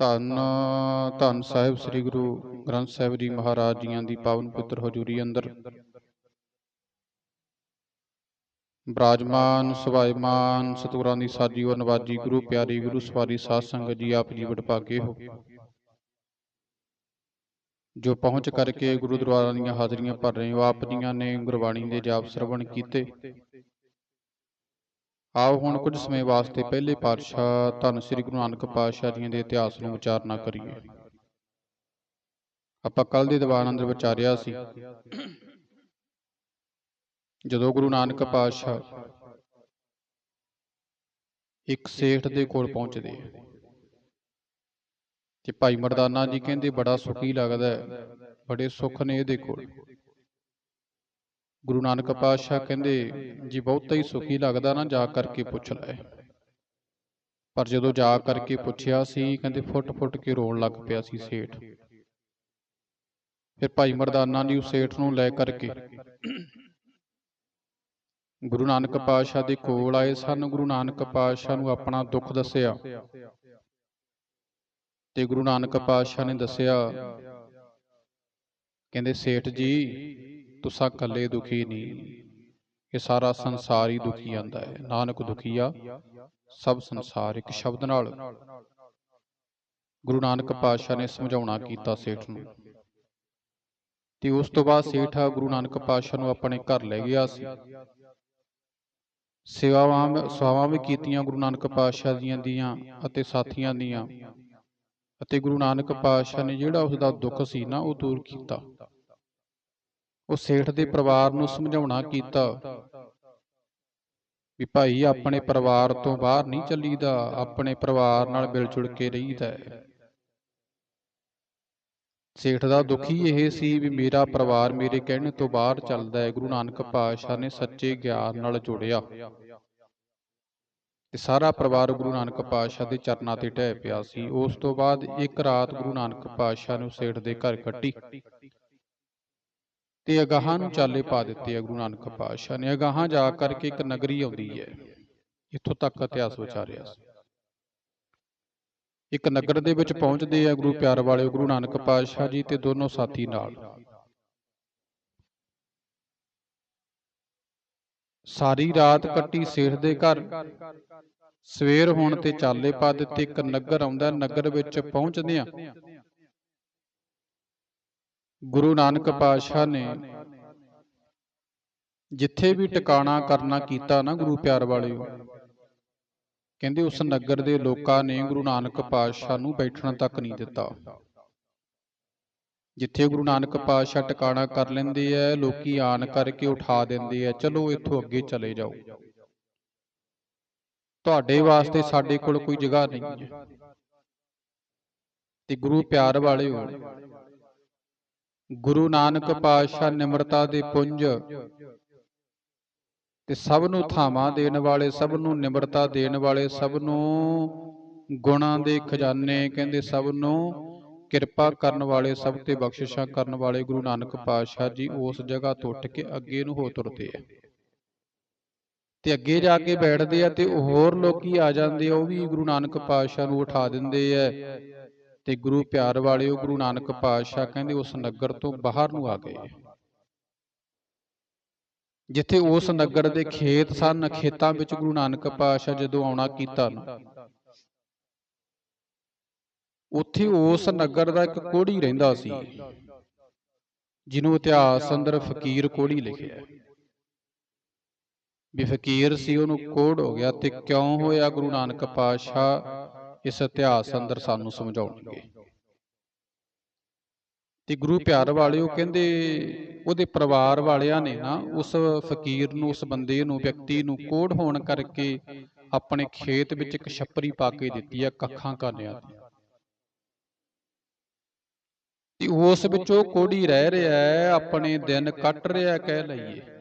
ਧੰਨ ਧੰਨ ਸਾਹਿਬ ਸ੍ਰੀ ਗੁਰੂ ਗ੍ਰੰਥ ਸਾਹਿਬ ਜੀ ਮਹਾਰਾਜ ਜੀਆਂ ਦੀ ਪਾਵਨ ਪਵਿੱਤਰ ਹਜ਼ੂਰੀ ਅੰਦਰ। ਬਰਾਜਮਾਨ ਸੁਭਾਈਮਾਨ ਸਤਿਗੁਰਾਂ ਦੀ ਸਾਜੀ ਉਹ ਨਵਾਜੀ, ਗੁਰੂ ਪਿਆਰੀ, ਗੁਰੂ ਸਵਾਰੀ, ਸਾਧ ਸੰਗਤ ਜੀ, ਆਪ ਜੀ ਵਡਭਾਗੇ ਹੋ। ਜੋ ਪਹੁੰਚ ਕਰਕੇ ਗੁਰੂ ਦਰਬਾਰਾਂ ਦੀਆਂ ਹਾਜ਼ਰੀਆਂ ਭਰ ਰਹੇ ਹੋ, ਆਪ ਜੀਆਂ ਨੇ ਗੁਰਬਾਣੀ ਦੇ ਜਾਪ ਸਰਵਣ ਕੀਤੇ। ਆਓ ਹੁਣ ਕੁਝ ਸਮੇਂ ਵਾਸਤੇ ਪਹਿਲੇ ਪਾਤਸ਼ਾਹ ਧੰਨ ਸ੍ਰੀ ਗੁਰੂ ਨਾਨਕ ਪਾਤਸ਼ਾਹ ਜੀ ਦੇ ਇਤਿਹਾਸ ਨੂੰ ਵਿਚਾਰਨਾ ਕਰੀਏ। ਆਪਾਂ ਕੱਲ ਦੇ ਦੀਵਾਨ ਅੰਦਰ ਵਿਚਾਰਿਆ ਸੀ। ਜਦੋਂ ਗੁਰੂ ਨਾਨਕ ਪਾਤਸ਼ਾਹ ਇੱਕ ਸੇਠ ਦੇ ਕੋਲ ਪਹੁੰਚਦੇ ਤੇ ਭਾਈ ਮਰਦਾਨਾ ਜੀ ਕਹਿੰਦੇ ਬੜਾ ਸੁਖੀ ਲੱਗਦਾ ਹੈ, ਬੜੇ ਸੁੱਖ ਨੇ ਇਹਦੇ ਕੋਲ। ਗੁਰੂ ਨਾਨਕ ਪਾਤਸ਼ਾਹ ਕਹਿੰਦੇ ਜੀ ਬਹੁਤਾ ਹੀ ਸੁਖੀ ਲੱਗਦਾ ਨਾ ਜਾ ਕਰਕੇ ਪੁੱਛ ਲੈ। ਪਰ ਜਦੋਂ ਜਾ ਕਰਕੇ ਪੁੱਛਿਆ ਸੀ ਕਹਿੰਦੇ ਫੁੱਟ ਫੁੱਟ ਕੇ ਰੋਣ ਲੱਗ ਪਿਆ ਸੀ ਸੇਠ। ਫਿਰ ਭਾਈ ਮਰਦਾਨਾ ਜੀ ਉਸ ਸੇਠ ਨੂੰ ਲੈ ਕਰਕੇ ਗੁਰੂ ਨਾਨਕ ਪਾਤਸ਼ਾਹ ਦੇ ਕੋਲ ਆਏ ਸਨ। ਗੁਰੂ ਨਾਨਕ ਪਾਤਸ਼ਾਹ ਨੂੰ ਆਪਣਾ ਦੁੱਖ ਦੱਸਿਆ। ਤੇ ਗੁਰੂ ਨਾਨਕ ਪਾਤਸ਼ਾਹ ਨੇ ਦੱਸਿਆ ਕਹਿੰਦੇ ਸੇਠ ਜੀ ਤੁਸਾਂ ਇਕੱਲੇ ਦੁਖੀ ਨਹੀਂ। ਇਹ ਸਾਰਾ ਸੰਸਾਰ ਹੀ ਦੁਖੀ ਆਂਦਾ ਹੈ। ਨਾਨਕ ਦੁਖੀਆ, ਸਭ ਸੰਸਾਰ ਇੱਕ ਸ਼ਬਦ ਨਾਲ। ਗੁਰੂ ਨਾਨਕ ਪਾਤਸ਼ਾਹ ਨੇ ਸਮਝਾਉਣਾ ਕੀਤਾ ਸੇਠ ਨੂੰ। ਤੇ ਉਸ ਤੋਂ ਬਾਅਦ ਸੇਠ ਗੁਰੂ ਨਾਨਕ ਪਾਤਸ਼ਾਹ ਨੂੰ ਆਪਣੇ ਘਰ ਲੈ ਗਿਆ ਸੀ। ਸੇਵਾਵਾਂ ਸੇਵਾਵਾਂ ਵੀ ਕੀਤੀਆਂ ਗੁਰੂ ਨਾਨਕ ਪਾਤਸ਼ਾਹ ਜੀਆਂ ਦੀਆਂ ਅਤੇ ਸਾਥੀਆਂ ਦੀਆਂ। ਅਤੇ ਗੁਰੂ ਨਾਨਕ ਪਾਤਸ਼ਾਹ ਨੇ ਜਿਹੜਾ ਉਸ ਦਾ ਦੁੱਖ ਸੀ ਨਾ, ਉਹ ਦੂਰ ਕੀਤਾ। ਉਹ ਸੇਠ ਦੇ ਪਰਿਵਾਰ ਨੂੰ ਸਮਝਾਉਣਾ ਕੀਤਾ ਵੀ ਭਾਈ ਆਪਣੇ ਪਰਿਵਾਰ ਤੋਂ ਬਾਹਰ ਨਹੀਂ ਚੱਲੀਦਾ, ਆਪਣੇ ਪਰਿਵਾਰ ਨਾਲ ਮਿਲ ਜੁਲ ਕੇ ਰਹੀਦਾ ਸੇਠ ਦਾ ਦੁਖੀ ਇਹ ਸੀ ਵੀ ਮੇਰਾ ਪਰਿਵਾਰ ਮੇਰੇ ਕਹਿਣੇ ਤੋਂ ਬਾਹਰ ਚੱਲਦਾ ਹੈ, ਗੁਰੂ ਨਾਨਕ ਪਾਤਸ਼ਾਹ ਨੇ ਸੱਚੇ ਗਿਆਨ ਨਾਲ ਜੋੜਿਆ। ਤੇ ਸਾਰਾ ਪਰਿਵਾਰ ਗੁਰੂ ਨਾਨਕ ਪਾਤਸ਼ਾਹ ਦੇ ਚਰਨਾਂ ਤੇ ਢਹਿ ਪਿਆ ਸੀ। ਉਸ ਤੋਂ ਬਾਅਦ ਇੱਕ ਰਾਤ ਗੁਰੂ ਨਾਨਕ ਪਾਤਸ਼ਾਹ ਨੂੰ ਸੇਠ ਦੇ ਘਰ ਕੱਟੀ ਤੇ ਅਗਾਹਾਂ ਨੂੰ ਚਾਲੇ ਪਾ ਦਿੱਤੇ ਆ ਗੁਰੂ ਨਾਨਕ ਪਾਤਸ਼ਾਹ ਨੇ। ਅਗਾਹਾਂ ਜਾ ਕਰਕੇ ਇੱਕ ਨਗਰੀ ਆਉਂਦੀ ਹੈ। ਇੱਥੋਂ ਤੱਕ ਇਤਿਹਾਸ ਵਿਚਾਰਿਆ ਸੀ। ਇੱਕ ਨਗਰ ਦੇ ਵਿੱਚ ਪਹੁੰਚਦੇ ਆ ਗੁਰੂ ਪਿਆਰ ਵਾਲੇ ਗੁਰੂ ਨਾਨਕ ਪਾਤਸ਼ਾਹ ਜੀ ਤੇ ਦੋਨੋਂ ਸਾਥੀ ਨਾਲ। ਸਾਰੀ ਰਾਤ ਕੱਟੀ ਸੇਠ ਦੇ ਘਰ। ਸਵੇਰ ਹੋਣ ਤੇ ਚਾਲੇ ਪਾ ਦਿੱਤੇ। ਇੱਕ ਨਗਰ ਆਉਂਦਾ। ਨਗਰ ਵਿੱਚ ਪਹੁੰਚਦੇ ਆ। ਗੁਰੂ ਨਾਨਕ ਪਾਤਸ਼ਾਹ ਨੇ ਜਿੱਥੇ ਵੀ ਟਿਕਾਣਾ ਕਰਨਾ ਕੀਤਾ ਨਾ ਗੁਰੂ ਪਿਆਰ ਵਾਲਿਓ, ਕਹਿੰਦੇ ਉਸ ਨਗਰ ਦੇ ਲੋਕਾਂ ਨੇ ਗੁਰੂ ਨਾਨਕ ਪਾਤਸ਼ਾਹ ਨੂੰ ਬੈਠਣ ਤੱਕ ਨਹੀਂ ਦਿੱਤਾ। ਜਿੱਥੇ ਗੁਰੂ ਨਾਨਕ ਪਾਤਸ਼ਾਹ ਟਿਕਾਣਾ ਕਰ ਲੈਂਦੇ ਐ, ਲੋਕੀ ਆਣ ਕਰਕੇ ਉਠਾ ਦਿੰਦੇ ਐ, ਚਲੋ ਇੱਥੋਂ ਅੱਗੇ ਚਲੇ ਜਾਓ। ਤੁਹਾਡੇ ਵਾਸਤੇ ਸਾਡੇ ਕੋਲ ਕੋਈ ਜਗ੍ਹਾ ਨਹੀਂ ਹੈ ਤੇ ਗੁਰੂ ਪਿਆਰ ਵਾਲਿਓ ਗੁਰੂ ਨਾਨਕ ਪਾਤਸ਼ਾਹ ਨਿਮਰਤਾ ਦੇ ਪੁੰਜ। ਤੇ ਸਭ ਨੂੰ ਥਾਵਾਂ ਦੇਣ ਵਾਲੇ, ਸਭ ਨੂੰ ਨਿਮਰਤਾ ਦੇਣ ਵਾਲੇ, ਸਭ ਨੂੰ ਗੁਣਾਂ ਦੇ ਖਜ਼ਾਨੇ ਕਹਿੰਦੇ ਸਭ ਨੂੰ ਕਿਰਪਾ ਕਰਨ ਵਾਲੇ, ਸਭ ਤੇ ਬਖਸ਼ਿਸ਼ਾਂ ਕਰਨ ਵਾਲੇ ਗੁਰੂ ਨਾਨਕ ਪਾਤਸ਼ਾਹ ਜੀ ਉਸ ਜਗ੍ਹਾ ਤੋਂ ਉੱਠ ਕੇ ਅੱਗੇ ਨੂੰ ਹੋ ਤੁਰਦੇ ਆ। ਤੇ ਅੱਗੇ ਜਾ ਕੇ ਬੈਠਦੇ ਆ ਤੇ ਹੋਰ ਲੋਕੀ ਆ ਜਾਂਦੇ ਆ, ਉਹ ਵੀ ਗੁਰੂ ਨਾਨਕ ਪਾਤਸ਼ਾਹ ਨੂੰ ਉਠਾ ਦਿੰਦੇ ਆ। ਤੇ ਗੁਰੂ ਪਿਆਰ ਵਾਲਿਓ ਗੁਰੂ ਨਾਨਕ ਪਾਤਸ਼ਾਹ ਕਹਿੰਦੇ ਉਸ ਨਗਰ ਤੋਂ ਬਾਹਰ ਨੂੰ ਆ ਗਏ। ਜਿੱਥੇ ਉਸ ਨਗਰ ਦੇ ਖੇਤ ਸਨ, ਖੇਤਾਂ ਵਿੱਚ ਗੁਰੂ ਨਾਨਕ ਪਾਤਸ਼ਾਹ ਜਦੋਂ ਆਉਣਾ ਕੀਤਾ ਨਾ, ਉੱਥੇ ਉਸ ਨਗਰ ਦਾ ਇੱਕ ਕੋੜੀ ਰਹਿੰਦਾ ਸੀ, ਜਿਹਨੂੰ ਇਤਿਹਾਸ ਅੰਦਰ ਫਕੀਰ ਕੋੜੀ ਲਿਖਿਆ ਵੀ ਫਕੀਰ ਸੀ, ਉਹਨੂੰ ਕੋੜ ਹੋ ਗਿਆ ਤੇ ਕਿਉਂ ਹੋਇਆ ਗੁਰੂ ਨਾਨਕ ਪਾਤਸ਼ਾਹ ਇਸ ਇਤਿਹਾਸ ਅੰਦਰ ਸਾਨੂੰ ਸਮਝਾਉਣਗੇ। ਤੇ ਗੁਰੂ ਪਿਆਰ ਵਾਲਿਓ ਕਹਿੰਦੇ ਉਹਦੇ ਪਰਿਵਾਰ ਵਾਲਿਆਂ ਨੇ ਨਾ ਉਸ ਫਕੀਰ ਨੂੰ ਉਸ ਬੰਦੇ ਨੂੰ ਵਿਅਕਤੀ ਨੂੰ ਕੋੜ ਹੋਣ ਕਰਕੇ ਆਪਣੇ ਖੇਤ ਵਿੱਚ ਇੱਕ ਛੱਪਰੀ ਪਾ ਕੇ ਦਿੱਤੀ ਆ ਕੱਖਾਂ ਕਾਨਿਆਂ ਦੀ ਤੇ ਉਸ ਵਿੱਚੋਂ ਕੋੜੀ ਰਹਿ ਰਿਹਾ ਹੈ ਆਪਣੇ ਦਿਨ ਕੱਟ ਰਿਹਾ ਕਹਿ ਲਈਏ।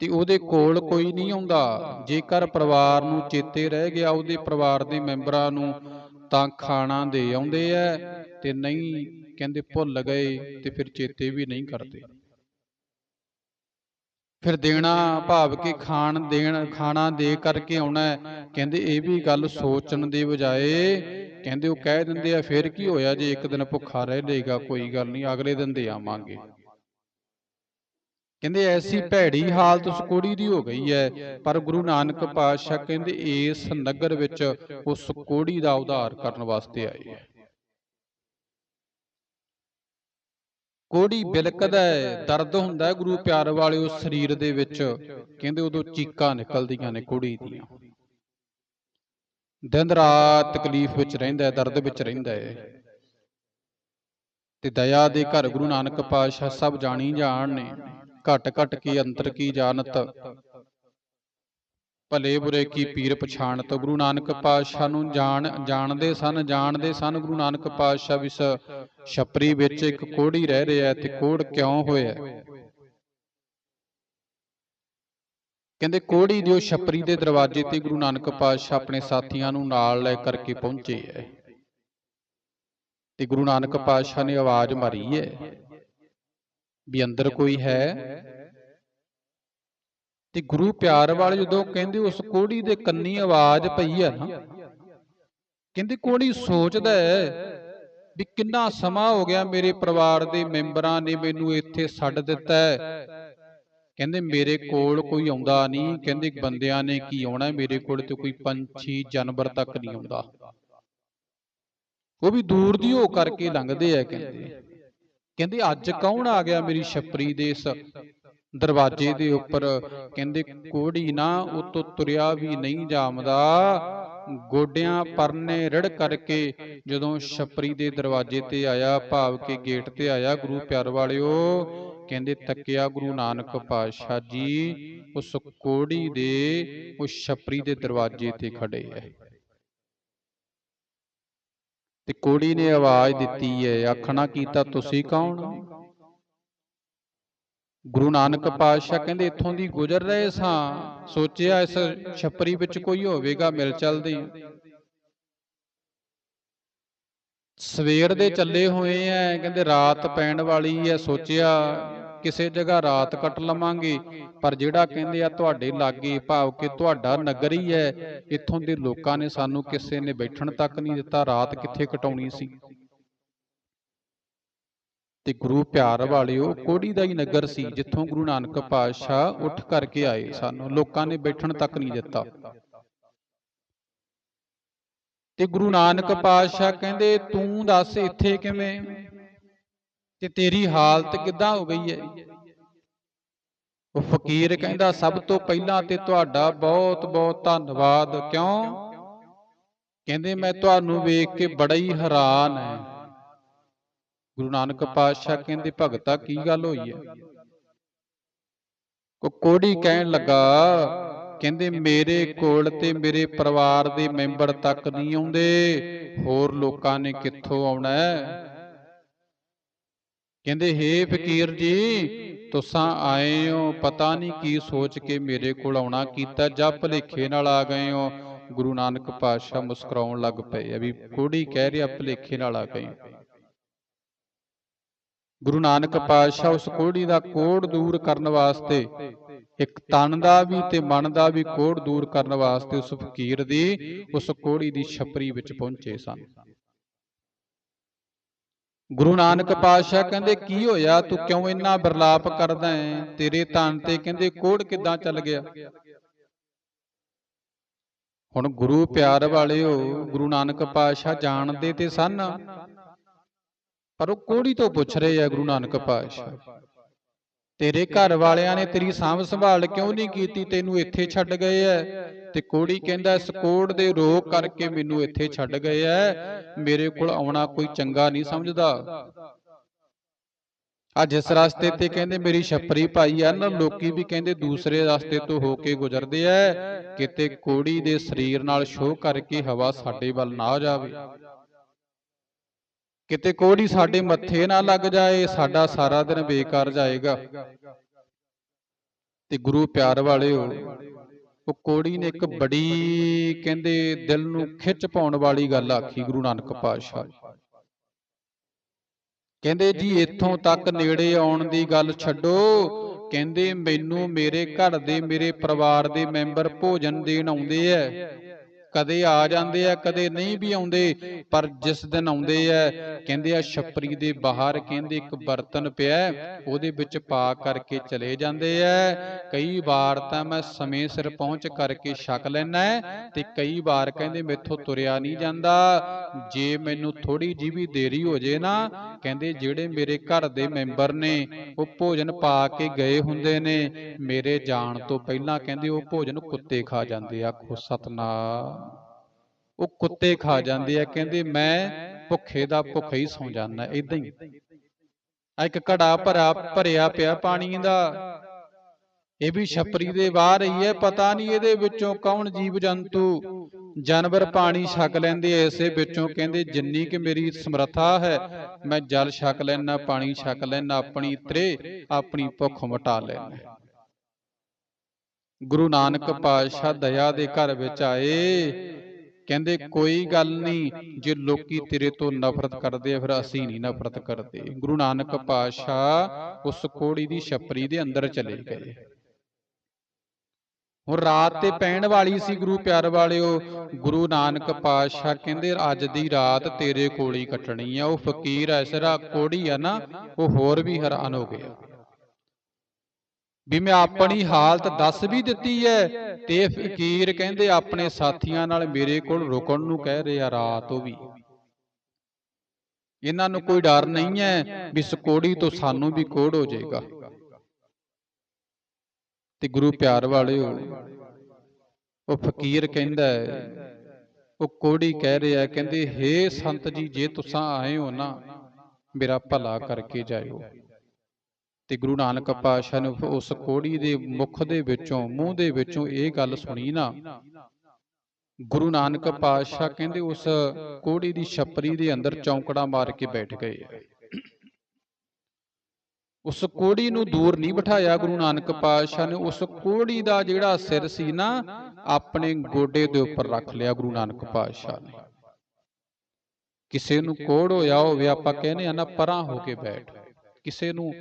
ਤੇ ਉਹਦੇ ਕੋਲ ਕੋਈ ਨਹੀਂ ਆਉਂਦਾ। ਜੇਕਰ ਪਰਿਵਾਰ ਨੂੰ ਚੇਤੇ ਰਹਿ ਗਿਆ, ਉਹਦੇ ਪਰਿਵਾਰ ਦੇ ਮੈਂਬਰਾਂ ਨੂੰ ਤਾਂ ਖਾਣਾ ਦੇ ਆਉਂਦੇ ਐ ਤੇ ਨਹੀਂ ਕਹਿੰਦੇ ਭੁੱਲ ਗਏ ਤੇ ਫਿਰ ਚੇਤੇ ਵੀ ਨਹੀਂ ਕਰਦੇ। ਫਿਰ ਦੇਣਾ ਭਾਵ ਕਿ ਖਾਣ ਦੇਣ, ਖਾਣਾ ਦੇ ਕਰਕੇ ਆਉਣਾ ਕਹਿੰਦੇ ਇਹ ਵੀ ਗੱਲ ਸੋਚਣ ਦੀ ਬਜਾਏ ਕਹਿੰਦੇ ਉਹ ਕਹਿ ਦਿੰਦੇ ਆ, ਫਿਰ ਕੀ ਹੋਇਆ ਜੇ ਇੱਕ ਦਿਨ ਭੁੱਖਾ ਰਹਿ ਲੇਗਾ ਕੋਈ ਗੱਲ ਨਹੀਂ, ਅਗਲੇ ਦਿਨ ਦੇ ਆਵਾਂਗੇ। ਕਹਿੰਦੇ ਐਸੀ ਭੈੜੀ ਹਾਲਤ ਉਸ ਕੁੜੀ ਦੀ ਹੋ ਗਈ ਹੈ ਪਰ ਗੁਰੂ ਨਾਨਕ ਪਾਤਸ਼ਾਹ ਕਹਿੰਦੇ ਇਸ ਨਗਰ ਵਿੱਚ ਉਸ ਕੋੜੀ ਦਾ ਉਧਾਰ ਕਰਨ ਵਾਸਤੇ ਆਏ ਹੈ। ਕੋੜੀ ਬਿਲਕਦਾ ਹੈ ਦਰਦ ਹੁੰਦਾ ਹੈ ਗੁਰੂ ਪਿਆਰ ਵਾਲੇ ਉਸ ਸਰੀਰ ਦੇ ਵਿੱਚ। ਕਹਿੰਦੇ ਉਦੋਂ ਚੀਕਾਂ ਨਿਕਲਦੀਆਂ ਨੇ ਕੋੜੀ ਦੀਆਂ। ਦਿਨ ਰਾਤ ਤਕਲੀਫ ਵਿੱਚ ਰਹਿੰਦਾ ਹੈ ਦਰਦ ਵਿੱਚ ਰਹਿੰਦਾ ਹੈ। ਤੇ ਦਇਆ ਦੇ ਘਰ ਗੁਰੂ ਨਾਨਕ ਪਾਤਸ਼ਾਹ ਸਭ ਜਾਣੀ ਜਾਣ ਨੇ ਘਟ ਘਟ ਕੀ ਅੰਤਰ, ਕੀ ਜਾਣਤ? ਭਲੇ ਬੁਰੇ ਕੀ ਪੀਰ ਪਛਾਣਤ? ਗੁਰੂ ਨਾਨਕ ਪਾਤਸ਼ਾਹ ਨੂੰ ਜਾਣ, ਜਾਣਦੇ ਸਨ ਜਾਣਦੇ ਸਨ ਗੁਰੂ ਨਾਨਕ ਪਾਤਸ਼ਾਹ ਵਿਸ ਛਪਰੀ ਵਿੱਚ ਇੱਕ ਕੋੜੀ ਰਹਿ ਰਿਹਾ ਤੇ ਕੋੜ ਕਿਉਂ ਹੋਇਆ? ਕਹਿੰਦੇ ਕੋੜੀ ਦੀ ਉਹ ਛਪਰੀ ਦੇ ਦਰਵਾਜ਼ੇ ਤੇ ਗੁਰੂ ਨਾਨਕ ਪਾਤਸ਼ਾਹ ਆਪਣੇ ਸਾਥੀਆਂ ਨੂੰ ਨਾਲ ਲੈ ਕਰਕੇ ਪਹੁੰਚੇ ਹੈ। ਤੇ ਗੁਰੂ ਨਾਨਕ ਪਾਤਸ਼ਾਹ ਨੇ ਆਵਾਜ਼ ਮਾਰੀ ਹੈ। ਵੀ ਅੰਦਰ ਕੋਈ ਹੈ। ਤੇ ਗੁਰੂ ਪਿਆਰ ਵਾਲੇ ਜਦੋਂ ਕਹਿੰਦੇ ਉਸ ਕੋੜੀ ਦੇ ਕੰਨੀ ਆਵਾਜ਼ ਪਈ ਹੈ ਨਾ ਕਹਿੰਦੇ ਕੋੜੀ ਸੋਚਦਾ ਹੈ ਵੀ ਕਿੰਨਾ ਸਮਾਂ ਹੋ ਗਿਆ ਮੇਰੇ ਪਰਿਵਾਰ ਦੇ ਮੈਂਬਰਾਂ ਨੇ ਮੈਨੂੰ ਇੱਥੇ ਛੱਡ ਦਿੱਤਾ ਹੈ। ਕਹਿੰਦੇ ਮੇਰੇ ਕੋਲ ਕੋਈ ਆਉਂਦਾ ਨਹੀਂ ਕਹਿੰਦੇ ਬੰਦਿਆਂ ਨੇ ਕੀ ਆਉਣਾ ਮੇਰੇ ਕੋਲ ਤੇ ਕੋਈ ਪੰਛੀ ਜਾਨਵਰ ਤੱਕ ਨਹੀਂ ਆਉਂਦਾ। ਉਹ ਵੀ ਦੂਰ ਦੀ ਹੋ ਕਰਕੇ ਲੰਘਦੇ ਆ ਕਹਿੰਦੇ। ਕਹਿੰਦੇ ਅੱਜ ਕੌਣ ਆ ਗਿਆ ਮੇਰੀ ਛਪਰੀ ਦੇ ਇਸ ਦਰਵਾਜ਼ੇ ਦੇ ਉੱਪਰ ਕਹਿੰਦੇ ਕੋੜੀ ਨਾ ਉਤੋਂ ਤੁਰਿਆ ਵੀ ਨਹੀਂ ਜਾਮਦਾ। ਗੋਡਿਆਂ ਪਰਨੇ ਰੜ ਕਰਕੇ ਜਦੋਂ ਛਪਰੀ ਦੇ ਦਰਵਾਜ਼ੇ ਤੇ ਆਇਆ ਭਾਵ ਕਿ ਗੇਟ ਤੇ ਆਇਆ ਗੁਰੂ ਪਿਆਰ ਵਾਲਿਓ ਕਹਿੰਦੇ ਤੱਕਿਆ ਗੁਰੂ ਨਾਨਕ ਪਾਤਸ਼ਾਹ ਜੀ ਉਸ ਕੋੜੀ ਦੇ ਉਸ ਛਪਰੀ ਦੇ ਦਰਵਾਜ਼ੇ ਤੇ ਖੜੇ ਐ ਤੇ ਕੋੜੀ ਨੇ ਆਵਾਜ਼ ਦਿੱਤੀ ਹੈ ਆਖਣਾ ਕੀਤਾ, ਤੁਸੀਂ ਕੌਣ? ਗੁਰੂ ਨਾਨਕ ਪਾਤਸ਼ਾਹ ਕਹਿੰਦੇ, ਇੱਥੋਂ ਦੀ ਗੁਜ਼ਰ ਰਹੇ ਸਾਂ। ਸੋਚਿਆ ਇਸ ਛੱਪਰੀ ਵਿੱਚ ਕੋਈ ਹੋਵੇਗਾ, ਮਿਲ ਚਲਦੇ ਸਵੇਰ ਦੇ ਚੱਲੇ ਹੋਏ ਐ, ਕਹਿੰਦੇ ਰਾਤ ਪੈਣ ਵਾਲੀ ਐ ਸੋਚਿਆ ਕਿਸੇ ਜਗ੍ਹਾ ਰਾਤ ਕੱਟ ਲਵਾਂਗੇ, ਪਰ ਜਿਹੜਾ ਕਹਿੰਦੇ ਆ, ਤੁਹਾਡੇ ਲਾਗੇ ਭਾਵ ਕਿ ਤੁਹਾਡਾ ਨਗਰ ਹੀ ਹੈ, ਇੱਥੋਂ ਦੇ ਲੋਕਾਂ ਨੇ ਸਾਨੂੰ ਕਿਸੇ ਨੇ ਬੈਠਣ ਤੱਕ ਨਹੀਂ ਦਿੱਤਾ, ਰਾਤ ਕਿੱਥੇ ਕਟਾਉਣੀ ਸੀ? ਤੇ ਗੁਰੂ ਪਿਆਰ ਵਾਲਿਓ, ਕੋੜੀ ਦਾ ਹੀ ਨਗਰ ਸੀ, ਜਿੱਥੋਂ ਗੁਰੂ ਨਾਨਕ ਪਾਤਸ਼ਾਹ ਉੱਠ ਕਰਕੇ ਆਏ ਸਾਨੂੰ, ਲੋਕਾਂ ਨੇ ਬੈਠਣ ਤੱਕ ਨਹੀਂ ਦਿੱਤਾ। ਤੇ ਗੁਰੂ ਨਾਨਕ ਪਾਤਸ਼ਾਹ ਕਹਿੰਦੇ, ਤੂੰ ਦੱਸ ਇੱਥੇ ਕਿਵੇਂ? ਤੇ ਤੇਰੀ ਹਾਲਤ ਕਿੱਦਾਂ ਹੋ ਗਈ ਹੈ? ਉਹ ਫਕੀਰ ਕਹਿੰਦਾ, ਸਭ ਤੋਂ ਪਹਿਲਾਂ ਤੇ ਤੁਹਾਡਾ ਬਹੁਤ ਬਹੁਤ ਧੰਨਵਾਦ। ਕਿਉਂ? ਕਹਿੰਦੇ, ਮੈਂ ਤੁਹਾਨੂੰ ਵੇਖ ਕੇ ਬੜਾ ਹੀ ਹੈਰਾਨ ਹੈ। ਗੁਰੂ ਨਾਨਕ ਪਾਤਸ਼ਾਹ ਕਹਿੰਦੇ, ਭਗਤਾ ਕੀ ਗੱਲ ਹੋਈ ਹੈ? ਕੋ ਕੋੜੀ ਕਹਿਣ ਲੱਗਾ, ਕਹਿੰਦੇ, ਮੇਰੇ ਕੋਲ ਤੇ ਮੇਰੇ ਪਰਿਵਾਰ ਦੇ ਮੈਂਬਰ ਤੱਕ ਨਹੀਂ ਆਉਂਦੇ। ਹੋਰ ਲੋਕਾਂ ਨੇ ਕਿੱਥੋਂ ਆਉਣਾ ਹੈ? ਕਹਿੰਦੇ, ਹੇ ਫਕੀਰ ਜੀ, ਤੁਸਾਂ ਆਏ ਹੋ ਪਤਾ ਨਹੀਂ ਕੀ ਸੋਚ ਕੇ ਮੇਰੇ ਕੋਲ ਆਉਣਾ ਕੀਤਾ ਜਾਂ ਭਲੇਖੇ ਨਾਲ ਆ ਗਏ ਹੋ। ਗੁਰੂ ਨਾਨਕ ਪਾਤਸ਼ਾਹ ਮੁਸਕਰਾਉਣ ਲੱਗ ਪਏ ਆ ਵੀ ਕੋੜੀ ਕਹਿ ਰਿਹਾ ਭਲੇਖੇ ਨਾਲ ਆ ਗਏ ਗੁਰੂ ਨਾਨਕ ਪਾਤਸ਼ਾਹ ਉਸ ਕੋੜੀ ਦਾ ਕੋੜ ਦੂਰ ਕਰਨ ਵਾਸਤੇ, ਇੱਕ ਤਨ ਦਾ ਵੀ ਤੇ ਮਨ ਦਾ ਵੀ ਕੋੜ ਦੂਰ ਕਰਨ ਵਾਸਤੇ ਉਸ ਫਕੀਰ ਦੀ, ਉਸ ਕੋੜੀ ਦੀ ਛਪਰੀ ਵਿੱਚ ਪਹੁੰਚੇ ਸਨ। ਗੁਰੂ ਨਾਨਕ ਪਾਤਸ਼ਾਹ ਕਹਿੰਦੇ, ਕੀ ਹੋਇਆ? ਤੂੰ ਕਿਉਂ ਇੰਨਾ ਬਰਲਾਪ ਕਰਦਾ ਹੈ? ਤੇਰੇ ਤਨ ਤੇ ਕਹਿੰਦੇ, ਕੋੜ ਕਿੱਦਾਂ ਚੱਲ ਗਿਆ? ਹੁਣ ਗੁਰੂ ਪਿਆਰ ਵਾਲਿਓ, ਗੁਰੂ ਨਾਨਕ ਪਾਤਸ਼ਾਹ ਜਾਣਦੇ ਤੇ ਸਨ, ਪਰ ਉਹ ਕੋੜੀ ਤੋਂ ਪੁੱਛ ਰਹੇ ਆ ਗੁਰੂ ਨਾਨਕ ਪਾਤਸ਼ਾਹ। ਤੇਰੇ ਘਰ ਵਾਲਿਆਂ ਨੇ ਤੇਰੀ ਸਾਂਭ ਸੰਭਾਲ ਕਿਉਂ ਨਹੀਂ ਕੀਤੀ? ਤੈਨੂੰ ਇੱਥੇ ਛੱਡ ਗਏ ਐ। ਤੇ ਕੋੜੀ ਕਹਿੰਦਾ ਇਸ ਕੋੜ ਦੇ ਰੋਗ ਕਰਕੇ ਮੈਨੂੰ ਇੱਥੇ ਛੱਡ ਗਏ ਐ। ਮੇਰੇ ਕੋਲ ਆਉਣਾ ਕੋਈ ਚੰਗਾ ਨਹੀਂ ਸਮਝਦਾ। ਆ ਜਿਸ ਰਸਤੇ ਤੇ ਕਹਿੰਦੇ ਮੇਰੀ ਛਪਰੀ ਪਾਈ ਆ ਨਾ ਲੋਕੀ ਵੀ ਕਹਿੰਦੇ ਦੂਸਰੇ ਰਸਤੇ ਤੋਂ ਹੋ ਕੇ ਗੁਜ਼ਰਦੇ ਐ। ਕਿਤੇ ਕੋੜੀ ਦੇ ਸਰੀਰ ਨਾਲ ਸ਼ੋਅ ਕਰਕੇ ਹਵਾ ਸਾਡੇ ਵੱਲ ਨਾ ਆ ਜਾਵੇ। ਕਿਤੇ ਕੋੜੀ ਸਾਡੇ ਮੱਥੇ ਨਾ ਲੱਗ ਜਾਏ, ਸਾਡਾ ਸਾਰਾ ਦਿਨ ਬੇਕਾਰ ਜਾਏਗਾ। ਤੇ ਗੁਰੂ ਪਿਆਰ ਵਾਲਿਓ, ਉਹ ਕੋੜੀ ਨੇ ਇੱਕ ਬੜੀ ਕਹਿੰਦੇ ਦਿਲ ਨੂੰ ਖਿੱਚ ਪਾਉਣ ਵਾਲੀ ਗੱਲ ਆਖੀ ਗੁਰੂ ਨਾਨਕ ਪਾਤਸ਼ਾਹ। ਕਹਿੰਦੇ ਜੀ, ਇੱਥੋਂ ਤੱਕ ਨੇੜੇ ਆਉਣ ਦੀ ਗੱਲ ਛੱਡੋ। ਕਹਿੰਦੇ, ਮੈਨੂੰ ਮੇਰੇ ਘਰ ਦੇ, ਮੇਰੇ ਪਰਿਵਾਰ ਦੇ ਮੈਂਬਰ ਭੋਜਨ ਦੇਣ ਆਉਂਦੇ ਐ। ਕਦੇ ਆ ਜਾਂਦੇ ਆ, ਕਦੇ ਨਹੀਂ ਵੀ ਆਉਂਦੇ, ਪਰ ਜਿਸ ਦਿਨ ਆਉਂਦੇ ਆ, ਕਹਿੰਦੇ ਆ ਛੱਪਰੀ ਦੇ ਬਾਹਰ ਕਹਿੰਦੇ ਇੱਕ ਬਰਤਨ ਪਿਆ, ਉਹਦੇ ਵਿੱਚ ਪਾ ਕਰਕੇ ਚਲੇ ਜਾਂਦੇ ਆ। ਕਈ ਵਾਰ ਤਾਂ ਮੈਂ ਸਮੇਂ ਸਿਰ ਪਹੁੰਚ ਕਰਕੇ ਛਕ ਲੈਣਾ ਹੈ ਤੇ ਕਈ ਵਾਰ ਕਹਿੰਦੇ ਮੇਥੋਂ ਤੁਰਿਆ ਨਹੀਂ ਜਾਂਦਾ। ਜੇ ਮੈਨੂੰ ਥੋੜੀ ਜੀ ਵੀ ਦੇਰੀ ਹੋ ਜੇ ਨਾ, ਕਹਿੰਦੇ ਜਿਹੜੇ ਮੇਰੇ ਘਰ ਦੇ ਮੈਂਬਰ ਨੇ, ਉਹ ਭੋਜਨ ਪਾ ਕੇ ਗਏ ਹੁੰਦੇ ਨੇ, ਮੇਰੇ ਜਾਣ ਤੋਂ ਪਹਿਲਾਂ ਕਹਿੰਦੇ ਉਹ ਭੋਜਨ ਕੁੱਤੇ ਖਾ ਜਾਂਦੇ ਆ, ਆਖੋ ਸਤਨਾਮ। ਉਹ ਕੁੱਤੇ ਖਾ ਜਾਂਦੇ ਆ ਕਹਿੰਦੇ ਮੈਂ ਭੁੱਖੇ ਦਾ ਭੁੱਖਾ ਹੀ ਸੌ ਜਾਂਦਾ ਇਦਾਂ ਹੀ। ਆ ਇੱਕ ਘੜਾ ਭਰਾ ਭਰਿਆ ਪਿਆ ਪਾਣੀ ਦਾ। ਇਹ ਵੀ ਛਪਰੀ ਦੇ ਬਾਹਰ ਹੀ ਹੈ ਪਤਾ ਨਹੀਂ ਇਹਦੇ ਵਿੱਚੋਂ ਕੌਣ ਜੀਵ ਜੰਤੂ। ਜਾਨਵਰ ਪਾਣੀ ਛਕ ਲੈਂਦੇ ਐ ਇਸੇ ਵਿੱਚੋਂ ਕਹਿੰਦੇ ਜਿੰਨੀ ਕਿ ਮੇਰੀ ਸਮਰੱਥਾ ਹੈ ਮੈਂ ਜਲ ਛਕ ਲੈਣਾ ਪਾਣੀ ਛਕ ਲੈਣਾ ਆਪਣੀ ਤਰੇ ਆਪਣੀ ਭੁੱਖ ਮਿਟਾ ਲੈਣਾ ਗੁਰੂ ਨਾਨਕ ਪਾਤਸ਼ਾਹ ਦਇਆ ਦੇ ਘਰ ਵਿੱਚ ਆਏ ਕਹਿੰਦੇ ਕੋਈ ਗੱਲ ਨਹੀਂ ਜੇ ਲੋਕੀ ਤੇਰੇ ਤੋਂ ਨਫ਼ਰਤ ਕਰਦੇ ਆ ਫਿਰ ਅਸੀਂ ਨਹੀਂ ਨਫ਼ਰਤ ਕਰਦੇ। ਗੁਰੂ ਨਾਨਕ ਪਾਤਸ਼ਾਹ ਉਸ ਕੋੜੀ ਦੀ ਛਪਰੀ ਦੇ ਅੰਦਰ ਚਲੇ ਗਏ। ਹੁਣ ਰਾਤ ਤੇ ਪੈਣ ਵਾਲੀ ਸੀ ਗੁਰੂ ਪਿਆਰ ਵਾਲਿਓ ਗੁਰੂ ਨਾਨਕ ਪਾਤਸ਼ਾਹ ਕਹਿੰਦੇ ਅੱਜ ਦੀ ਰਾਤ ਤੇਰੇ ਕੋਲ ਹੀ ਕੱਟਣੀ ਆ ਉਹ ਫਕੀਰ ਐਸਰਾ ਕੋੜੀ ਆ ਨਾ ਉਹ ਹੋਰ ਵੀ ਹੈਰਾਨ ਹੋ ਗਿਆ। ਵੀ ਮੈਂ ਆਪਣੀ ਹਾਲਤ ਦੱਸ ਵੀ ਦਿੱਤੀ ਹੈ ਤੇ ਫਕੀਰ ਕਹਿੰਦੇ ਆਪਣੇ ਸਾਥੀਆਂ ਨਾਲ ਮੇਰੇ ਕੋਲ ਰੁਕਣ ਨੂੰ ਕਹਿ ਰਿਹਾ ਰਾਤ ਉਹ ਵੀ। ਇਹਨਾਂ ਨੂੰ ਕੋਈ ਡਰ ਨਹੀਂ ਹੈ ਵੀ ਸਕੋੜੀ ਤੋਂ ਸਾਨੂੰ ਵੀ ਕੋੜ ਹੋ ਜਾਏਗਾ। ਤੇ ਗੁਰੂ ਪਿਆਰ ਵਾਲਿਓ ਉਹ ਫਕੀਰ ਕਹਿੰਦਾ ਹੈ, ਉਹ ਕੋੜੀ ਕਹਿ ਰਿਹਾ ਕਹਿੰਦੇ ਹੇ ਸੰਤ ਜੀ ਜੇ ਤੁਸੀਂ ਆਏ ਹੋ ਨਾ ਮੇਰਾ ਭਲਾ ਕਰਕੇ ਜਾਇਓ। ਤੇ ਗੁਰੂ ਨਾਨਕ ਪਾਤਸ਼ਾਹ ਨੇ ਉਸ ਕੋੜੀ ਦੇ ਮੁਖ ਦੇ ਵਿੱਚੋਂ ਮੂੰਹ ਦੇ ਵਿੱਚੋਂ ਇਹ ਗੱਲ ਸੁਣੀ ਨਾ। ਗੁਰੂ ਨਾਨਕ ਪਾਤਸ਼ਾਹ ਕਹਿੰਦੇ ਉਸ ਕੋੜੀ ਦੀ ਛਪਰੀ ਦੇ ਅੰਦਰ ਚੌਂਕੜਾ ਮਾਰ ਕੇ ਬੈਠ ਗਏ। ਉਸ ਕੋੜੀ ਨੂੰ ਦੂਰ ਨਹੀਂ ਬਿਠਾਇਆ ਗੁਰੂ ਨਾਨਕ ਪਾਤਸ਼ਾਹ ਨੇ। ਉਸ ਕੋੜੀ ਦਾ ਜਿਹੜਾ ਸਿਰ ਸੀ ਨਾ ਆਪਣੇ ਗੋਡੇ ਦੇ ਉੱਪਰ ਰੱਖ ਲਿਆ ਗੁਰੂ ਨਾਨਕ ਪਾਤਸ਼ਾਹ ਨੇ। ਕਿਸੇ ਨੂੰ ਕੋੜ ਹੋਇਆ ਹੋਵੇ ਆਪਾਂ ਕਹਿੰਦੇ ਆ ਨਾ ਪਰਾਂ ਹੋ ਕੇ ਬੈਠ। ਕਿਸੇ ਨੂੰ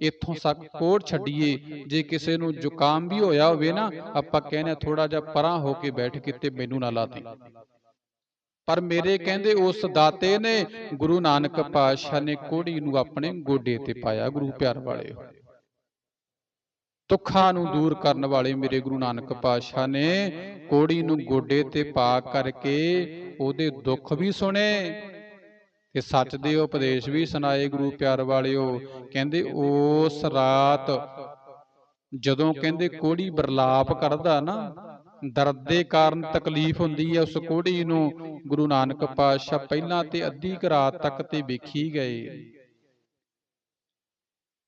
ਇੱਥੋਂ ਸੱਕ ਕੋੜ ਛੱਡੀਏ। ਜੇ ਕਿਸੇ ਨੂੰ ਜ਼ੁਕਾਮ ਵੀ ਹੋਇਆ ਹੋਵੇ ਨਾ, ਆਪਾਂ ਕਹਿੰਦੇ ਥੋੜਾ ਜਿਹਾ ਪਰਾਂ ਹੋ ਕੇ ਬੈਠ ਕਿਤੇ ਮੈਨੂੰ ਨਾ ਲਾ ਪਰ ਮੇਰੇ ਕਹਿੰਦੇ ਉਸ ਦਾਤੇ ਨੇ ਗੁਰੂ ਨਾਨਕ ਪਾਤਸ਼ਾਹ ਨੇ ਕੋੜੀ ਨੂੰ ਆਪਣੇ ਗੋਡੇ ਤੇ ਪਾਇਆ, ਗੁਰੂ ਪਿਆਰ ਵਾਲੇ। ਦੁੱਖਾਂ ਨੂੰ ਦੂਰ ਕਰਨ ਵਾਲੇ ਮੇਰੇ ਗੁਰੂ ਨਾਨਕ ਪਾਤਸ਼ਾਹ ਨੇ ਕੋੜੀ ਨੂੰ ਗੋਡੇ ਤੇ ਪਾ ਕਰਕੇ ਉਹਦੇ ਦੁੱਖ ਵੀ ਸੁਣੇ ਤੇ ਸੱਚ ਦੇ ਉਪਦੇਸ਼ ਵੀ ਸੁਣਾਏ ਗੁਰੂ ਪਿਆਰ ਵਾਲਿਓ, ਕਹਿੰਦੇ ਉਸ ਰਾਤ ਜਦੋਂ ਕਹਿੰਦੇ ਕੋੜੀ ਬਰਲਾਪ ਕਰਦਾ ਨਾ, ਦਰਦ ਦੇ ਕਾਰਨ ਤਕਲੀਫ ਹੁੰਦੀ ਹੈ, ਉਸ ਕੋੜੀ ਨੂੰ ਗੁਰੂ ਨਾਨਕ ਪਾਤਸ਼ਾਹ ਪਹਿਲਾਂ ਤੇ ਅੱਧੀ ਕੁ ਰਾਤ ਤੱਕ ਤੇ ਵੇਖੀ ਗਏ।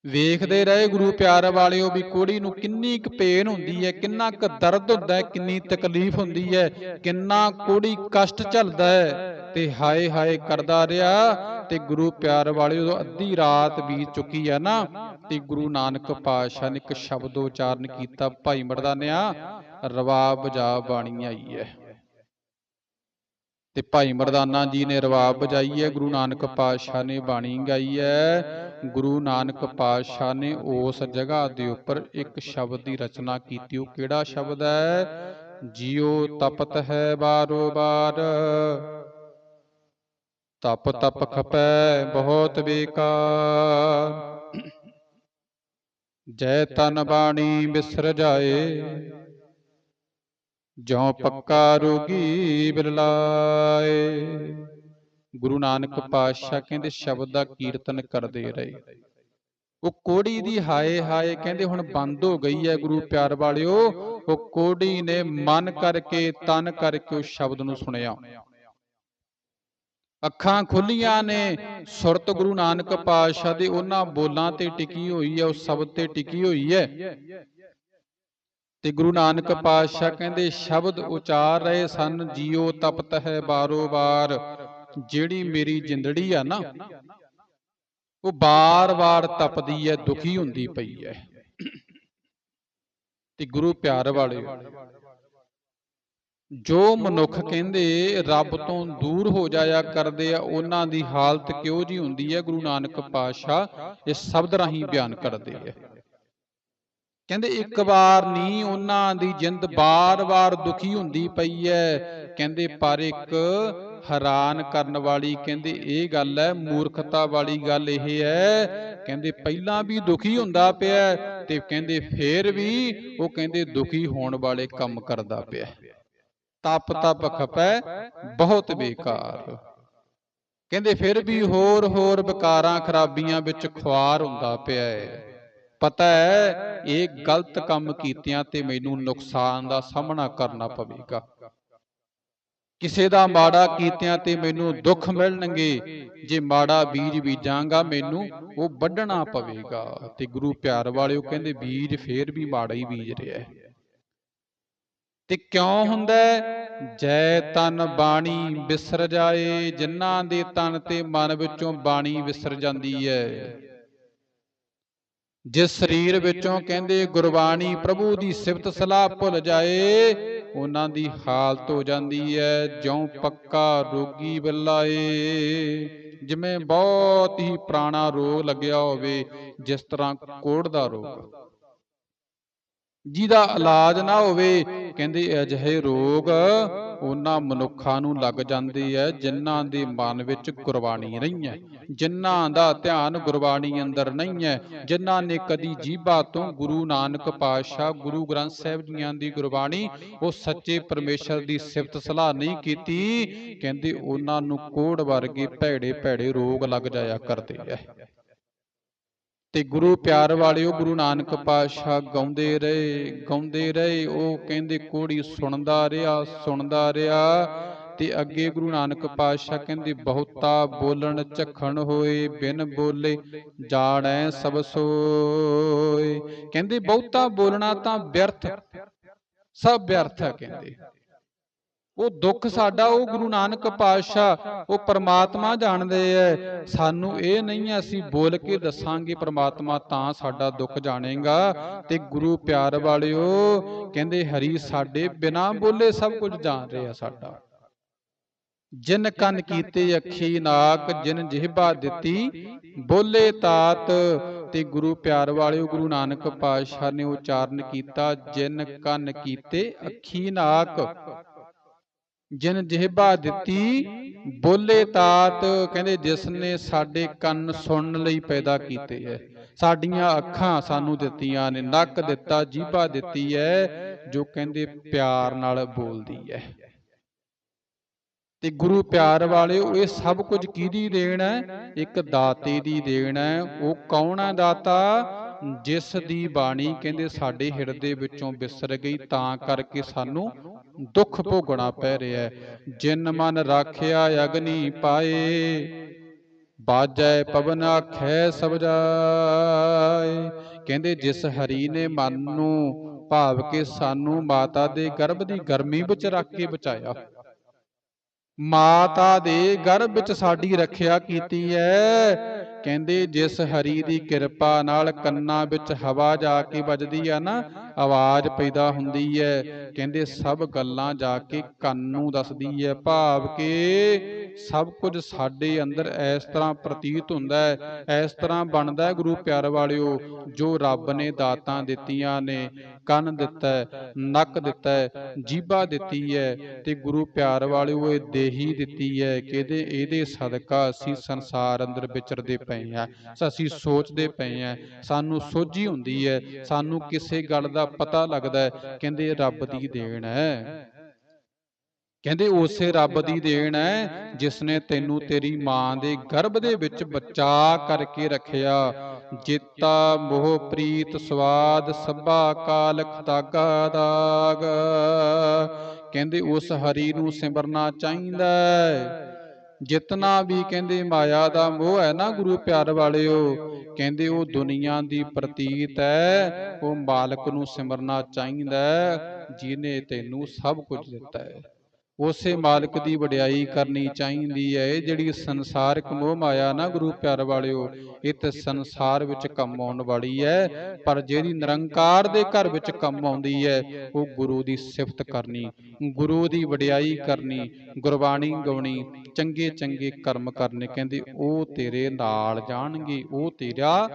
ਵੇਖਦੇ ਰਹੇ ਗੁਰੂ ਪਿਆਰ ਵਾਲਿਓ ਵੀ ਕੋੜੀ ਨੂੰ ਕਿੰਨੀ ਕੁ ਪੇਨ ਹੁੰਦੀ ਹੈ, ਕਿੰਨਾ ਕੁ ਦਰਦ ਹੁੰਦਾ ਹੈ, ਕਿੰਨੀ ਤਕਲੀਫ ਹੁੰਦੀ ਹੈ, ਕਿੰਨਾ ਕੋੜੀ ਕਸ਼ਟ ਝੱਲਦਾ ਹੈ ਤੇ ਹਾਏ ਹਾਏ ਕਰਦਾ ਰਿਹਾ ਤੇ ਗੁਰੂ ਪਿਆਰ ਵਾਲਿਓ ਜਦੋਂ ਅੱਧੀ ਰਾਤ ਬੀਤ ਚੁੱਕੀ ਹੈ ਨਾ ਤੇ ਗੁਰੂ ਨਾਨਕ ਪਾਤਸ਼ਾਹ ਨੇ ਇੱਕ ਸ਼ਬਦ ਉਚਾਰਨ ਕੀਤਾ, ਭਾਈ ਮਰਦਾਨਿਆ ਰਵਾਬ ਵਜਾ ਬਾਣੀ ਆਈ ਹੈ। ਤੇ ਭਾਈ ਮਰਦਾਨਾ ਜੀ ਨੇ ਰਵਾਬ ਵਜਾਈ ਹੈ, ਗੁਰੂ ਨਾਨਕ ਪਾਤਸ਼ਾਹ ਨੇ ਬਾਣੀ ਗਾਈ ਹੈ। ਗੁਰੂ ਨਾਨਕ ਪਾਤਸ਼ਾਹ ਨੇ ਉਸ ਜਗ੍ਹਾ ਦੇ ਉੱਪਰ ਇੱਕ ਸ਼ਬਦ ਦੀ ਰਚਨਾ ਕੀਤੀ। ਉਹ ਕਿਹੜਾ ਸ਼ਬਦ ਹੈ? ਜਿਉ ਤਪਤ ਹੈ ਬਾਰੋ ਬਾਰ। ਤਪ ਤਪ ਖਪੈ ਬਹੁਤ ਬੇਕਾਰ। ਜੈ ਤਨ ਬਾਣੀ ਬਿਸਰ ਜਾਏ ਜਿਉ ਪੱਕਾ ਰੋਗੀ ਬਿਰਲਾਏ। ਗੁਰੂ ਨਾਨਕ ਪਾਤਸ਼ਾਹ ਕਹਿੰਦੇ ਸ਼ਬਦ ਦਾ ਕੀਰਤਨ ਕਰਦੇ ਰਹੇ। ਉਹ ਕੋੜੀ ਦੀ ਹਾਏ ਹਾਏ ਕਹਿੰਦੇ ਹੁਣ ਬੰਦ ਹੋ ਗਈ ਹੈ ਗੁਰੂ ਪਿਆਰ ਵਾਲਿਓ। ਉਹ ਕੋੜੀ ਨੇ ਮਨ ਕਰਕੇ ਤਨ ਕਰਕੇ ਉਸ ਸ਼ਬਦ ਨੂੰ ਸੁਣਿਆ। ਅੱਖਾਂ ਖੁੱਲੀਆਂ ਨੇ ਸੁਰਤ ਗੁਰੂ ਨਾਨਕ ਪਾਤਸ਼ਾਹ ਦੇ ਉਹਨਾਂ ਬੋਲਾਂ ਤੇ ਟਿਕੀ ਹੋਈ ਹੈ ਉਸ ਸ਼ਬਦ ਤੇ ਟਿਕੀ ਹੋਈ ਹੈ। ਤੇ ਗੁਰੂ ਨਾਨਕ ਪਾਤਸ਼ਾਹ ਕਹਿੰਦੇ ਸ਼ਬਦ ਉਚਾਰ ਰਹੇ ਸਨ ਜੀਓ ਤਪਤ ਹੈ ਬਾਰੋ ਬਾਰ ਜਿਹੜੀ ਮੇਰੀ ਜਿੰਦੜੀ ਆ ਨਾ ਉਹ ਬਾਰ-ਬਾਰ ਤਪਦੀ ਹੈ ਦੁਖੀ ਹੁੰਦੀ ਪਈ ਹੈ। ਤੇ ਗੁਰੂ ਪਿਆਰ ਵਾਲੇ ਜੋ ਮਨੁੱਖ ਕਹਿੰਦੇ ਰੱਬ ਤੋਂ ਦੂਰ ਹੋ ਜਾਇਆ ਕਰਦੇ ਆ ਉਹਨਾਂ ਦੀ ਹਾਲਤ ਕਿਉਂ ਜੀ ਹੁੰਦੀ ਹੈ? ਗੁਰੂ ਨਾਨਕ ਪਾਤਸ਼ਾਹ ਇਹ ਸ਼ਬਦ ਰਾਹੀਂ ਬਿਆਨ ਕਰਦੇ ਆ। ਕਹਿੰਦੇ ਇੱਕ ਵਾਰ ਨਹੀਂ ਉਹਨਾਂ ਦੀ ਜਿੰਦ ਬਾਰ-ਬਾਰ ਦੁਖੀ ਹੁੰਦੀ ਪਈ ਹੈ। ਕਹਿੰਦੇ ਪਰ ਇੱਕ ਹੈਰਾਨ ਕਰਨ ਵਾਲੀ ਕਹਿੰਦੇ ਇਹ ਗੱਲ ਹੈ ਮੂਰਖਤਾ ਵਾਲੀ ਗੱਲ ਇਹ ਹੈ। ਕਹਿੰਦੇ ਪਹਿਲਾਂ ਵੀ ਦੁਖੀ ਹੁੰਦਾ ਪਿਆ ਤੇ ਕਹਿੰਦੇ ਫੇਰ ਵੀ ਉਹ ਕਹਿੰਦੇ ਦੁਖੀ ਹੋਣ ਵਾਲੇ ਕੰਮ ਕਰਦਾ ਪਿਆ। ਤਪ ਤਪ ਖਪੈ ਬਹੁਤ ਬੇਕਾਰ। ਕਹਿੰਦੇ ਫਿਰ ਵੀ ਹੋਰ ਹੋਰ ਵਿਕਾਰਾਂ ਖਰਾਬੀਆਂ ਵਿੱਚ ਖੁਆਰ ਹੁੰਦਾ ਪਿਆ ਹੈ। ਪਤਾ ਹੈ, ਇਹ ਗਲਤ ਕੰਮ ਕੀਤਿਆਂ ਤੇ ਮੈਨੂੰ ਨੁਕਸਾਨ ਦਾ ਸਾਹਮਣਾ ਕਰਨਾ ਪਵੇਗਾ। ਕਿਸੇ ਦਾ ਮਾੜਾ ਕੀਤਿਆਂ ਤੇ ਮੈਨੂੰ ਦੁੱਖ ਮਿਲਣਗੇ, ਜੇ ਮਾੜਾ ਬੀਜ ਬੀਜਾਂਗਾ, ਮੈਨੂੰ ਉਹ ਵੱਢਣਾ ਪਵੇਗਾ। ਤੇ ਗੁਰੂ ਪਿਆਰ ਵਾਲਿਓ ਕਹਿੰਦੇ, ਬੀਜ ਫੇਰ ਵੀ ਮਾੜਾ ਹੀ ਬੀਜ ਰਿਹਾ ਹੈ। ਤੇ ਕਿਉਂ ਹੁੰਦਾ ਜੈ ਤਨ ਬਾਣੀ ਵਿਸਰ ਜਾਏ, ਜਿਨ੍ਹਾਂ ਦੇ ਤਨ ਤੇ ਮਨ ਵਿੱਚੋਂ ਬਾਣੀ ਵਿਸਰ ਜਾਂਦੀ ਹੈ। ਜਿਸ ਸਰੀਰ ਵਿੱਚੋਂ ਕਹਿੰਦੇ ਗੁਰਬਾਣੀ ਪ੍ਰਭੂ ਦੀ ਸਿਫਤ ਸਲਾਹ ਭੁੱਲ ਜਾਏ, ਉਹਨਾਂ ਦੀ ਹਾਲਤ ਹੋ ਜਾਂਦੀ ਹੈ, ਜਿਉਂ ਪੱਕਾ ਰੋਗੀ ਬਿੱਲਾਏ। ਜਿਵੇਂ ਬਹੁਤ ਹੀ ਪੁਰਾਣਾ ਰੋਗ ਲੱਗਿਆ ਹੋਵੇ, ਜਿਸ ਤਰ੍ਹਾਂ ਕੋੜ ਦਾ ਰੋਗ। ਜਿਹਦਾ ਇਲਾਜ ਨਾ ਹੋਵੇ, ਕਹਿੰਦੇ ਅਜਿਹੇ ਰੋਗ ਉਹਨਾਂ ਮਨੁੱਖਾਂ ਨੂੰ ਲੱਗ ਜਾਂਦੇ ਐ ਜਿਨ੍ਹਾਂ ਦੇ ਮਨ ਵਿੱਚ ਗੁਰਬਾਣੀ ਨਹੀਂ ਹੈ, ਜਿਨ੍ਹਾਂ ਦਾ ਧਿਆਨ ਗੁਰਬਾਣੀ ਅੰਦਰ ਨਹੀਂ ਹੈ, ਜਿਨ੍ਹਾਂ ਨੇ ਕਦੀ ਜੀਭਾ ਤੋਂ ਗੁਰੂ ਨਾਨਕ ਪਾਤਸ਼ਾਹ, ਗੁਰੂ ਗ੍ਰੰਥ ਸਾਹਿਬ ਜੀਆਂ ਦੀ ਗੁਰਬਾਣੀ, ਉਹ ਸੱਚੇ ਪਰਮੇਸ਼ਰ ਦੀ ਸਿਫਤ ਸਲਾਹ ਨਹੀਂ ਕੀਤੀ, ਕਹਿੰਦੇ ਉਹਨਾਂ ਨੂੰ ਕੋੜ ਵਰਗੇ ਭੈੜੇ ਭੈੜੇ ਰੋਗ ਲੱਗ ਜਾਇਆ ਕਰਦੇ ਐ ਤੇ ਗੁਰੂ ਪਿਆਰ ਵਾਲਿਓ, ਗੁਰੂ ਨਾਨਕ ਪਾਤਸ਼ਾਹ ਗਾਉਂਦੇ ਰਹੇ ਗਾਉਂਦੇ ਰਹੇ। ਉਹ ਕਹਿੰਦੇ ਕੋੜੀ ਸੁਣਦਾ ਰਿਹਾ ਸੁਣਦਾ ਰਿਹਾ। ਤੇ ਅੱਗੇ ਗੁਰੂ ਨਾਨਕ ਪਾਤਸ਼ਾਹ ਕਹਿੰਦੇ, ਬਹੁਤਾ ਬੋਲਣ ਝਖਣ ਹੋਏ, ਬਿਨ ਬੋਲੇ ਜਾਣੈ ਸਭ ਸੋਏ। ਕਹਿੰਦੇ, ਬਹੁਤਾ ਬੋਲਣਾ ਤਾਂ ਵਿਅਰਥ, ਸਭ ਵਿਅਰਥ ਹੈ ਕਹਿੰਦੇ। ਉਹ ਦੁੱਖ ਸਾਡਾ ਉਹ ਗੁਰੂ ਨਾਨਕ ਪਾਤਸ਼ਾਹ ਉਹ ਪਰਮਾਤਮਾ ਜਾਣਦੇ ਐ। ਸਾਨੂੰ ਇਹ ਨਹੀਂ ਅਸੀਂ ਬੋਲ ਕੇ ਦੱਸਾਂਗੇ ਪਰਮਾਤਮਾ ਤਾਂ ਸਾਡਾ ਦੁੱਖ ਜਾਣੇਗਾ। ਤੇ ਗੁਰੂ ਪਿਆਰ ਵਾਲਿਓ ਕਹਿੰਦੇ ਹਰੀ ਸਾਡੇ ਬਿਨਾ ਬੋਲੇ ਸਭ ਕੁਝ ਜਾਣ ਰਿਹਾ ਸਾਡਾ। ਜਿਨ ਕੰਨ ਕੀਤੇ ਅੱਖੀ ਨਾਕ ਜਿਨ ਜਿਹਬਾ ਦਿੱਤੀ ਬੋਲੇ ਤਾਤ। ਤੇ ਗੁਰੂ ਪਿਆਰ ਵਾਲਿਓ ਗੁਰੂ ਨਾਨਕ ਪਾਤਸ਼ਾਹ ਨੇ ਉਚਾਰਨ ਕੀਤਾ ਜਿਨ ਕੰਨ ਕੀਤੇ ਅੱਖੀ ਨਾਕ। ਜਿਨ ਜਿਹਬਾ ਦਿੱਤੀ, ਬੋਲੇ ਤਾਤ, ਕਹਿੰਦੇ ਜਿਸ ਨੇ ਸਾਡੇ ਕੰਨ ਸੁਣਨ ਲਈ ਪੈਦਾ ਕੀਤੇ ਐ। ਸਾਡੀਆਂ ਅੱਖਾਂ ਸਾਨੂੰ ਦਿੱਤੀਆਂ ਨੇ, ਨੱਕ ਦਿੱਤਾ, ਜੀਭਾ ਦਿੱਤੀ ਐ, ਜੋ ਕਹਿੰਦੇ ਪਿਆਰ ਨਾਲ ਬੋਲਦੀ ਐ। ਤੇ ਗੁਰੂ ਪਿਆਰ ਵਾਲਿਓ ਇਹ ਸਭ ਕੁਝ ਕਿਹਦੀ ਦੇਣ ਹੈ ਇੱਕ ਦਾਤੇ ਦੀ ਦੇਣ ਹੈ ਉਹ ਕੌਣ ਹੈ ਦਾਤਾ? ਜਿਸ ਦੀ ਬਾਣੀ ਕਹਿੰਦੇ ਸਾਡੇ ਹਿਰਦੇ ਵਿੱਚੋਂ ਵਿਸਰ ਗਈ, ਤਾਂ ਕਰਕੇ ਸਾਨੂੰ ਦੁੱਖ ਭੋਗਣਾ ਪੈ ਰਿਹਾ ਹੈ। ਜਿਨ ਮਨ ਰਾਖਿਆ ਅਗਨੀ ਪਾਏ, ਬਾਜੈ ਪਵਨ ਆਖੈ ਸਭ ਜਾਏ। ਕਹਿੰਦੇ, ਜਿਸ ਹਰੀ ਨੇ ਮਨ ਨੂੰ ਭਾਵ ਕੇ ਸਾਨੂੰ ਮਾਤਾ ਦੇ ਗਰਭ ਦੀ ਗਰਮੀ ਵਿੱਚ ਰੱਖ ਕੇ ਬਚਾਇਆ, ਮਾਤਾ ਦੇ ਗਰਭ ਵਿੱਚ ਸਾਡੀ ਰੱਖਿਆ ਕੀਤੀ ਹੈ। ਕਹਿੰਦੇ, ਜਿਸ ਹਰੀ ਦੀ ਕਿਰਪਾ ਨਾਲ ਕੰਨਾਂ ਵਿੱਚ ਹਵਾ ਜਾ ਕੇ ਵੱਜਦੀ ਆ ਨਾ, ਆਵਾਜ਼ ਪੈਦਾ ਹੁੰਦੀ ਹੈ ਕਹਿੰਦੇ, ਸਭ ਗੱਲਾਂ ਜਾ ਕੇ ਕੰਨ ਨੂੰ ਦੱਸਦੀ ਹੈ ਭਾਵ ਕਿ ਸਭ ਕੁਝ ਸਾਡੇ ਅੰਦਰ ਇਸ ਤਰ੍ਹਾਂ ਪ੍ਰਤੀਤ ਹੁੰਦਾ ਹੈ ਇਸ ਤਰ੍ਹਾਂ ਬਣਦਾ ਹੈ ਗੁਰੂ ਪਿਆਰ ਵਾਲਿਓ, ਜੋ ਰੱਬ ਨੇ ਦਾਤਾਂ ਦਿੱਤੀਆਂ ਨੇ, ਕੰਨ ਦਿੱਤਾ ਨੱਕ ਦਿੱਤਾ ਹੈ ਜੀਭਾ ਦਿੱਤੀ ਹੈ ਤੇ ਗੁਰੂ ਪਿਆਰ ਵਾਲਿਓ ਇਹ ਦੇਹੀ ਦਿੱਤੀ ਹੈ ਕਿ ਇਹਦੇ ਸਦਕਾ ਅਸੀਂ ਸੰਸਾਰ ਅੰਦਰ ਵਿਚਰਦੇ ਪਏ ਹਾਂ ਅਸੀਂ ਸੋਚਦੇ ਪਏ ਹਾਂ ਸਾਨੂੰ ਸੋਝੀ ਹੁੰਦੀ ਹੈ। ਸਾਨੂੰ ਕਿਸੇ ਗੱਲ ਦਾ ਪਤਾ ਲੱਗਦਾ ਕਹਿੰਦੇ ਰੱਬ ਦੀ ਦੇਣ ਹੈ। ਕਹਿੰਦੇ ਉਸੇ ਰੱਬ ਦੀ ਦੇਣ ਹੈ ਜਿਸ ਨੇ ਤੈਨੂੰ ਤੇਰੀ ਮਾਂ ਦੇ ਗਰਭ ਦੇ ਵਿੱਚ ਬਚਾ ਕਰਕੇ ਰੱਖਿਆ। ਜੇਤਾ ਮੋਹ ਪ੍ਰੀਤ ਸਵਾਦ ਸਭਾ ਕਾਲ ਖਤਾਗਾ ਦਾਗ ਕਹਿੰਦੇ ਉਸ ਹਰੀ ਨੂੰ ਸਿਮਰਨਾ ਚਾਹੀਦਾ ਹੈ। ਜਿਤਨਾ ਵੀ ਕਹਿੰਦੇ ਮਾਇਆ ਦਾ ਮੋਹ ਹੈ ਨਾ ਗੁਰੂ ਪਿਆਰ ਵਾਲਿਓ, ਕਹਿੰਦੇ ਉਹ ਦੁਨੀਆ ਦੀ ਪ੍ਰਤੀਤ ਹੈ, ਉਹ ਮਾਲਕ ਨੂੰ ਸਿਮਰਨਾ ਚਾਹੀਦਾ ਹੈ ਜਿਨੇ ਤੈਨੂੰ ਸਭ ਕੁਝ ਦਿੱਤਾ ਹੈ। ਉਸੇ ਮਾਲਕ ਦੀ ਵਡਿਆਈ ਕਰਨੀ ਚਾਹੀਦੀ ਹੈ ਜਿਹੜੀ ਸੰਸਾਰਿਕ ਮੋਹ ਮਾਇਆ ਨਾ ਗੁਰੂ ਪਿਆਰ ਵਾਲਿਓ ਇਹ ਤੇ ਸੰਸਾਰ ਵਿੱਚ ਕੰਮ ਆਉਣ ਵਾਲੀ ਹੈ ਪਰ ਜਿਹੜੀ ਨਿਰੰਕਾਰ ਦੇ ਘਰ ਵਿੱਚ ਕੰਮ ਆਉਂਦੀ ਹੈ ਉਹ ਗੁਰੂ ਦੀ ਸਿਫਤ ਕਰਨੀ ਗੁਰੂ ਦੀ ਵਡਿਆਈ ਕਰਨੀ ਗੁਰਬਾਣੀ ਗਾਉਣੀ ਚੰਗੇ ਚੰਗੇ ਕਰਮ ਕਰਨੇ ਕਹਿੰਦੇ ਉਹ ਤੇਰੇ ਨਾਲ ਜਾਣਗੇ ਉਹ ਤੇਰਾ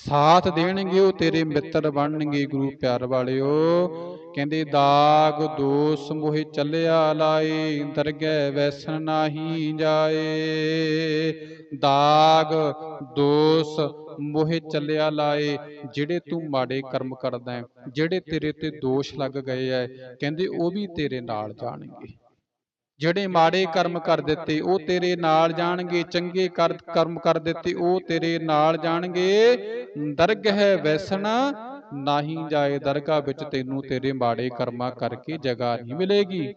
ਸਾਥ ਦੇਣਗੇ ਉਹ ਤੇਰੇ ਮਿੱਤਰ ਬਣਨਗੇ ਗੁਰੂ ਪਿਆਰ ਵਾਲਿਓ। ਕਹਿੰਦੇ ਦਾਗ ਦੋਸ ਮੋਹਿ ਚੱਲਿਆ ਲਾਏ ਦਰਗਹਿ ਵੈਸਣ ਨਾਹੀ ਜਾਏ। ਦਾਗ, ਦੋਸ, ਮੋਹਿ ਚੱਲਿਆ ਲਾਏ। ਜਿਹੜੇ ਤੂੰ ਮਾੜੇ ਕਰਮ ਕਰਦਾ ਹੈ, ਜਿਹੜੇ ਤੇਰੇ ਤੇ ਦੋਸ਼ ਲੱਗ ਗਏ ਐ ਕਹਿੰਦੇ ਉਹ ਵੀ ਤੇਰੇ ਨਾਲ ਜਾਣਗੇ। ਜਿਹੜੇ ਮਾੜੇ ਕਰਮ ਕਰ ਦਿੱਤੇ, ਉਹ ਤੇਰੇ ਨਾਲ ਜਾਣਗੇ। ਚੰਗੇ ਕਰ, ਕਰਮ ਕਰ ਦਿੱਤੇ, ਉਹ ਤੇਰੇ ਨਾਲ ਜਾਣਗੇ। ਦਰਗਹਿ ਵੈਸਣ ਨਾਹੀ ਜਾਏ, ਦਰਗਾਹ ਵਿੱਚ ਤੈਨੂੰ ਤੇਰੇ ਮਾੜੇ ਕਰਮਾਂ ਕਰਕੇ ਜਗ੍ਹਾ ਨਹੀਂ ਮਿਲੇਗੀ।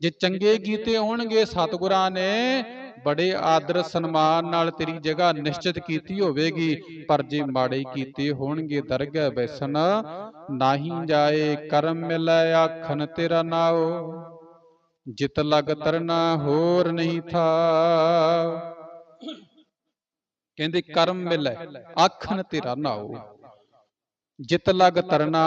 ਜੇ ਚੰਗੇ ਕੀਤੇ ਹੋਣਗੇ ਸਤਿਗੁਰਾਂ ਨੇ, ਬੜੇ ਆਦਰ ਸਨਮਾਨ ਨਾਲ ਤੇਰੀ ਜਗ੍ਹਾ ਨਿਸ਼ਚਿਤ ਕੀਤੀ ਹੋਵੇਗੀ। ਪਰ ਜੇ ਮਾੜੇ ਕੀਤੇ ਹੋਣਗੇ ਦਰਗਾਹ ਵੈਸਣ ਨਾਹੀ ਜਾਏ ਕਰਮ ਮਿਲੈ ਆਖਨ ਤੇਰਾ ਨਾਉ। ਜਿਤ ਲਗ ਤਰਨਾ ਹੋਰ ਨਹੀਂ ਥਾ। ਕਹਿੰਦੇ ਕਰਮ ਮਿਲੈ ਆਖਨ ਤੇਰਾ ਨਾਉ। ਜਿਤ ਲਗ ਤਰਨਾ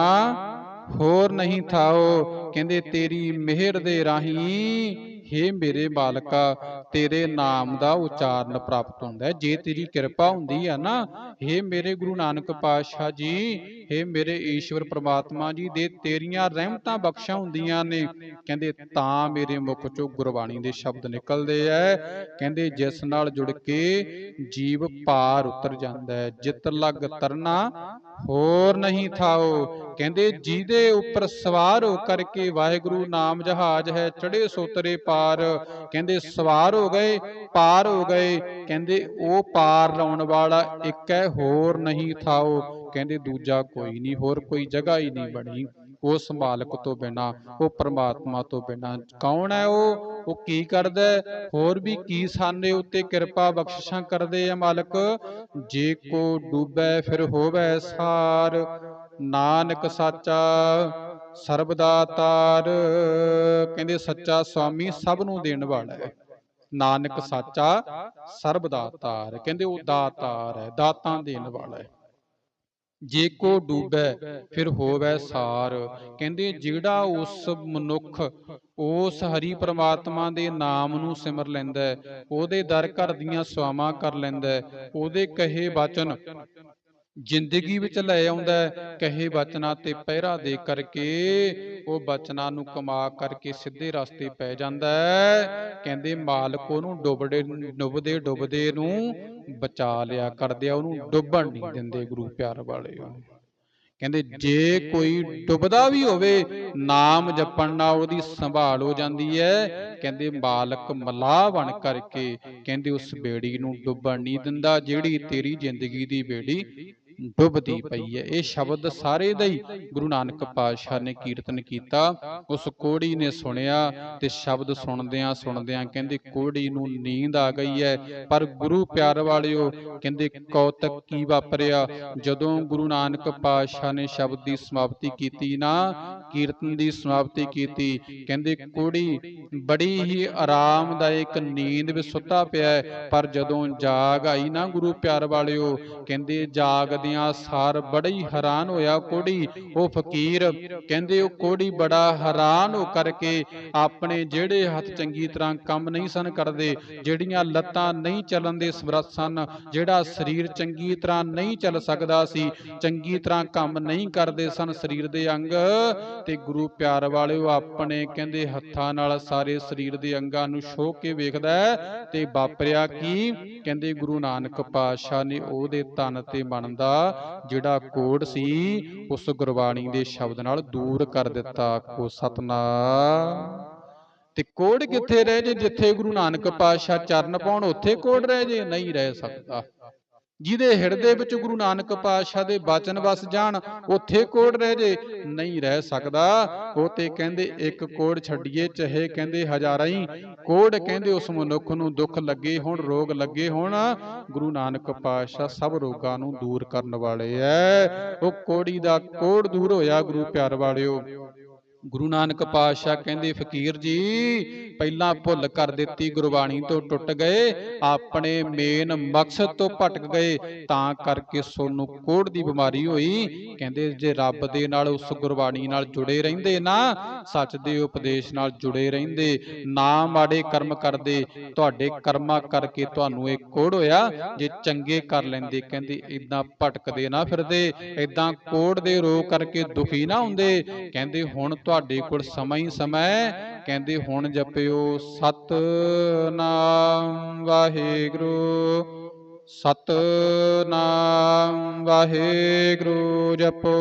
ਹੋਰ ਨਹੀਂ ਥਾਓ। ਕਹਿੰਦੇ, ਤੇਰੀ ਮਿਹਰ ਦੇ ਰਾਹੀਂ ਹੇ ਮੇਰੇ ਮਾਲਕਾ ਤੇਰੇ ਨਾਮ ਦਾ ਉਚਾਰਨ ਪ੍ਰਾਪਤ ਹੁੰਦਾ ਜੇ ਤੇਰੀ ਕਿਰਪਾ ਹੁੰਦੀ ਆ ਨਾ, ਹੇ ਮੇਰੇ ਗੁਰੂ ਨਾਨਕ ਪਾਤਸ਼ਾਹ ਜੀ ਹੇ ਮੇਰੇ ਈਸ਼ਵਰ ਪ੍ਰਮਾਤਮਾ ਜੀ, ਦੇ ਤੇਰੀਆਂ ਰਹਿਮਤਾਂ ਬਖਸ਼ਾਂ ਹੁੰਦੀਆਂ ਨੇ। ਕਹਿੰਦੇ, ਤਾਂ ਮੇਰੇ ਮੁਖ ਚੋਂ ਗੁਰਬਾਣੀ ਦੇ ਸ਼ਬਦ ਨਿਕਲਦੇ ਐ। ਕਹਿੰਦੇ, ਜਿਸ ਨਾਲ ਜੁੜ ਕੇ ਜੀਵ ਪਾਰ ਉਤਰ ਜਾਂਦਾ ਹੈ ਜਿਤ ਲਗ ਤਰਨਾ ਹੋਰ ਨਹੀਂ ਥਾਓ। ਕਹਿੰਦੇ, ਜਿਹਦੇ ਉੱਪਰ ਸਵਾਰ ਹੋ ਕਰਕੇ ਵਾਹਿਗੁਰੂ ਨਾਮ ਜਹਾਜ਼ ਹੈ ਚੜੇ ਸੋਤਰੇ ਪਾਰ। ਕਹਿੰਦੇ, ਸਵਾਰ ਹੋ ਗਏ, ਪਾਰ ਹੋ ਗਏ। ਕਹਿੰਦੇ, ਉਹ ਪਾਰ ਲਾਉਣ ਵਾਲਾ ਇੱਕ ਹੈ ਹੋਰ ਨਹੀਂ ਥਾਓ। ਕਹਿੰਦੇ ਦੂਜਾ ਕੋਈ ਨਹੀਂ, ਹੋਰ ਕੋਈ ਜਗ੍ਹਾ ਹੀ ਨਹੀਂ ਬਣੀ। ਉਸ ਮਾਲਕ ਤੋਂ ਬਿਨਾ, ਉਹ ਪ੍ਰਮਾਤਮਾ ਤੋਂ ਬਿਨਾ। ਕੌਣ ਹੈ ਉਹ? ਉਹ ਕੀ ਕਰਦਾ ਹੋਰ ਵੀ ਕੀ ਸਾਨੇ ਉੱਤੇ ਕਿਰਪਾ ਬਖਸ਼ਿਸ਼ਾਂ ਕਰਦੇ ਆ ਮਾਲਕ? ਜੇ ਕੋ ਡੂਬੈ ਫਿਰ ਹੋਵੇ ਸਾਰ। ਨਾਨਕ ਸਾਚਾ ਸਰਬਦਾ ਤਾਰ। ਕਹਿੰਦੇ ਸੱਚਾ ਸਵਾਮੀ ਸਭ ਨੂੰ ਦੇਣ ਵਾਲਾ ਹੈ। ਨਾਨਕ ਸਾਚਾ ਸਰਬਦਾ ਤਾਰ। ਕਹਿੰਦੇ ਉਹ ਦਾਤਾਰ ਹੈ, ਦਾਤਾਂ ਦੇਣ ਵਾਲਾ ਹੈ। ਜੇ ਕੋ ਡੂਬੈ, ਫਿਰ ਹੋਵੇ ਸਾਰ। ਕਹਿੰਦੇ ਜਿਹੜਾ ਉਸ ਮਨੁੱਖ, ਉਸ ਹਰੀ ਪ੍ਰਮਾਤਮਾ ਦੇ ਨਾਮ ਨੂੰ ਸਿਮਰ ਲੈਂਦਾ ਹੈ, ਉਹਦੇ ਦਰ ਘਰ ਦੀਆਂ ਸਵਾਵਾਂ ਕਰ ਲੈਂਦਾ ਹੈ, ਉਹਦੇ ਕਹੇ ਬਚਨ ਜ਼ਿੰਦਗੀ ਵਿੱਚ ਲੈ ਆਉਂਦਾ ਕਹੇ ਬਚਨਾਂ ਤੇ ਪਹਿਰਾ ਦੇ ਕਰਕੇ ਉਹ ਬਚਨਾਂ ਨੂੰ ਕਮਾ ਕਰਕੇ ਸਿੱਧੇ ਰਸਤੇ ਪੈ ਜਾਂਦਾ ਕਹਿੰਦੇ ਮਾਲਕ ਉਹਨੂੰ ਡੁੱਬਦੇ ਡੁੱਬਦੇ ਡੁੱਬਦੇ ਨੂੰ ਬਚਾ ਲਿਆ ਕਰਦੇ ਆ ਉਹਨੂੰ ਡੁੱਬਣ ਨਹੀਂ ਦਿੰਦੇ ਗੁਰੂ ਪਿਆਰ ਵਾਲਿਓ ਕਹਿੰਦੇ ਜੇ ਕੋਈ ਡੁੱਬਦਾ ਵੀ ਹੋਵੇ ਨਾਮ ਜਪਣ ਨਾਲ ਉਹਦੀ ਸੰਭਾਲ ਹੋ ਜਾਂਦੀ ਹੈ। ਕਹਿੰਦੇ ਮਾਲਕ ਮਲਾਹ ਬਣ ਕਰਕੇ ਕਹਿੰਦੇ ਉਸ ਬੇੜੀ ਨੂੰ ਡੁੱਬਣ ਨਹੀਂ ਦਿੰਦਾ ਜਿਹੜੀ ਤੇਰੀ ਜ਼ਿੰਦਗੀ ਦੀ ਬੇੜੀ ਡੁੱਬਦੀ ਪਈ ਹੈ। ਇਹ ਸ਼ਬਦ ਸਾਰੇ ਦਾ ਹੀ ਗੁਰੂ ਨਾਨਕ ਪਾਤਸ਼ਾਹ ਨੇ ਕੀਰਤਨ ਕੀਤਾ। ਉਸ ਕੋੜੀ ਨੇ ਸੁਣਿਆ ਤੇ ਸ਼ਬਦ ਸੁਣਦਿਆਂ ਸੁਣਦਿਆਂ ਕਹਿੰਦੇ ਕੋੜੀ ਨੂੰ ਨੀਂਦ ਆ ਗਈ ਹੈ। ਪਰ ਗੁਰੂ ਪਿਆਰ ਵਾਲਿਓ ਕਹਿੰਦੇ ਕੌਤਕ ਕੀ ਵਾਪਰਿਆ? ਜਦੋਂ ਗੁਰੂ ਨਾਨਕ ਪਾਤਸ਼ਾਹ ਨੇ ਸ਼ਬਦ ਦੀ ਸਮਾਪਤੀ ਕੀਤੀ ਨਾ ਕੀਰਤਨ ਦੀ ਸਮਾਪਤੀ ਕੀਤੀ। ਕਹਿੰਦੇ ਕੋੜੀ ਬੜੀ ਹੀ ਆਰਾਮਦਾਇਕ ਨੀਂਦ ਵਿੱਚ ਸੁੱਤਾ ਪਿਆ ਪਰ ਜਦੋਂ ਜਾਗ ਆਈ ਨਾ ਗੁਰੂ ਪਿਆਰ ਵਾਲਿਓ ਕਹਿੰਦੇ ਜਾਗਦਿਆਂ ਸਾਰ ਬੜਾ ਹੈਰਾਨ ਹੋਇਆ, ਕੋੜੀ। ਉਹ ਫਕੀਰ ਕਹਿੰਦੇ, ਉਹ ਕੋੜੀ ਬੜਾ ਹੈਰਾਨ ਹੋ ਕਰਕੇ ਆਪਣੇ ਜਿਹੜੇ ਹੱਥ ਚੰਗੀ ਤਰ੍ਹਾਂ ਕੰਮ ਨਹੀਂ ਸਨ ਕਰਦੇ, ਜਿਹੜੀਆਂ ਲੱਤਾਂ ਨਹੀਂ ਚੱਲਣ ਦੇ ਸਮਰੱਥ ਸਨ, ਜਿਹੜਾ ਸਰੀਰ ਚੰਗੀ ਤਰ੍ਹਾਂ ਨਹੀਂ ਚੱਲ ਸਕਦਾ ਸੀ, ਚੰਗੀ ਤਰ੍ਹਾਂ ਕੰਮ ਨਹੀਂ ਕਰਦੇ ਸਨ ਸਰੀਰ ਦੇ ਅੰਗ। ਤੇ ਗੁਰੂ ਪਿਆਰ ਵਾਲਿਓ, ਆਪਣੇ ਕਹਿੰਦੇ ਹੱਥਾਂ ਨਾਲ ਸਾਰੇ ਸਰੀਰ ਦੇ ਅੰਗਾਂ ਨੂੰ ਛੋਹ ਕੇ ਵੇਖਦਾ ਤੇ ਵਾਪਰਿਆ ਕੀ? ਕਹਿੰਦੇ, ਗੁਰੂ ਨਾਨਕ ਪਾਤਸ਼ਾਹ ਨੇ ਉਹਦੇ ਤਨ ਤੇ ਮਨ ਦਾ ਜਿਹੜਾ ਕੋੜ ਸੀ, ਉਸ ਗੁਰਬਾਣੀ ਦੇ ਸ਼ਬਦ ਨਾਲ ਦੂਰ ਕਰ ਦਿੱਤਾ ਕੋ ਸਤਨਾਮ। ਤੇ ਕੋੜ ਕਿੱਥੇ ਰਹਿ ਜੇ? ਜਿੱਥੇ ਗੁਰੂ ਨਾਨਕ ਪਾਤਸ਼ਾਹ ਚਰਨ ਪਾਉਣ, ਉੱਥੇ ਕੋੜ ਰਹਿ ਜੇ? ਨਹੀਂ ਰਹਿ ਸਕਦਾ। ਜਿਹਦੇ ਹਿਰਦੇ ਵਿੱਚ ਗੁਰੂ ਨਾਨਕ ਪਾਤਸ਼ਾਹ ਦੇ ਬਚਨ ਵਸ ਜਾਣ, ਉੱਥੇ ਕੋੜ ਰਹਿ ਜੇ। ਨਹੀਂ ਰਹਿ ਸਕਦਾ। ਉਹ ਤੇ ਕਹਿੰਦੇ, ਇੱਕ ਕੋੜ ਛੱਡੀਏ, ਚਾਹੇ ਕਹਿੰਦੇ, ਹਜ਼ਾਰਾਂ ਹੀ ਕੋੜ ਕਹਿੰਦੇ, ਉਸ ਮਨੁੱਖ ਨੂੰ ਦੁੱਖ ਲੱਗੇ ਹੋਣ, ਰੋਗ ਲੱਗੇ ਹੋਣ। ਗੁਰੂ ਨਾਨਕ ਪਾਤਸ਼ਾਹ ਸਭ ਰੋਗਾਂ ਨੂੰ ਦੂਰ ਕਰਨ ਵਾਲੇ ਐ। ਉਹ ਕੋੜੀ ਦਾ ਕੋੜ ਦੂਰ ਹੋਇਆ, ਗੁਰੂ ਪਿਆਰ ਵਾਲਿਓ। ਗੁਰੂ ਨਾਨਕ ਪਾਤਸ਼ਾਹ ਕਹਿੰਦੇ, ਫਕੀਰ ਜੀ, ਪਹਿਲਾਂ ਭੁੱਲ ਕਰ ਦਿੱਤੀ ਗੁਰਬਾਣੀ ਤੋਂ ਟੁੱਟ ਗਏ, ਆਪਣੇ ਮੇਨ ਮਕਸਦ ਤੋਂ ਭਟਕ ਗਏ, ਤਾਂ ਕਰਕੇ ਸੋਨੂੰ ਕੋੜ ਦੀ ਬਿਮਾਰੀ ਹੋਈ। ਕਹਿੰਦੇ, ਜੇ ਰੱਬ ਦੇ ਨਾਲ ਉਸ ਗੁਰਬਾਣੀ ਨਾਲ ਜੁੜੇ ਰਹਿੰਦੇ ਨਾ, ਸੱਚ ਦੇ ਉਪਦੇਸ਼ ਨਾਲ ਜੁੜੇ ਰਹਿੰਦੇ, ਨਾ ਮਾੜੇ ਕਰਮ ਕਰਦੇ, ਤੁਹਾਡੇ ਕਰਮਾਂ ਕਰਕੇ ਤੁਹਾਨੂੰ ਇਹ ਕੋੜ ਹੋਇਆ, ਜੇ ਚੰਗੇ ਕਰ ਲੈਂਦੇ। ਕਹਿੰਦੇ ਇਦਾਂ ਭਟਕਦੇ ਨਾ ਫਿਰਦੇ ਇਦਾਂ ਕੋੜ ਦੇ ਰੋਗ ਕਰਕੇ ਦੁਖੀ ਨਾ ਹੁੰਦੇ। ਕਹਿੰਦੇ, ਹੁਣ ਤੁਹਾਡੇ ਕੋਲ ਸਮਾਂ ਹੀ ਸਮਾਂ ਹੈ। ਕਹਿੰਦੇ, ਹੁਣ ਜਪਿਓ ਸਤਨਾਮ ਵਾਹਿਗੁਰੂ ਸਤਨਾਮ ਵਾਹਿਗੁਰੂ ਜਪੋ।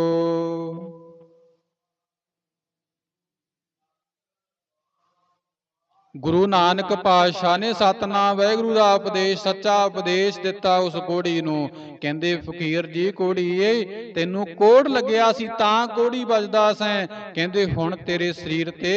ਗੁਰੂ ਨਾਨਕ ਪਾਤਸ਼ਾਹ ਨੇ ਸਤਨਾਮ ਵਾਹਿਗੁਰੂ ਦਾ ਉਪਦੇਸ਼, ਸੱਚਾ ਉਪਦੇਸ਼ ਦਿੱਤਾ ਉਸ ਕੋੜੀ ਨੂੰ। ਕਹਿੰਦੇ ਫਕੀਰ ਜੀ ਕੋੜੀਏ ਤੈਨੂੰ ਕੋੜ ਲੱਗਿਆ ਸੀ ਤਾਂ ਕੋੜੀ ਵੱਜਦਾ ਸੈਂ। ਕਹਿੰਦੇ ਹੁਣ ਤੇਰੇ ਸਰੀਰ ਤੇ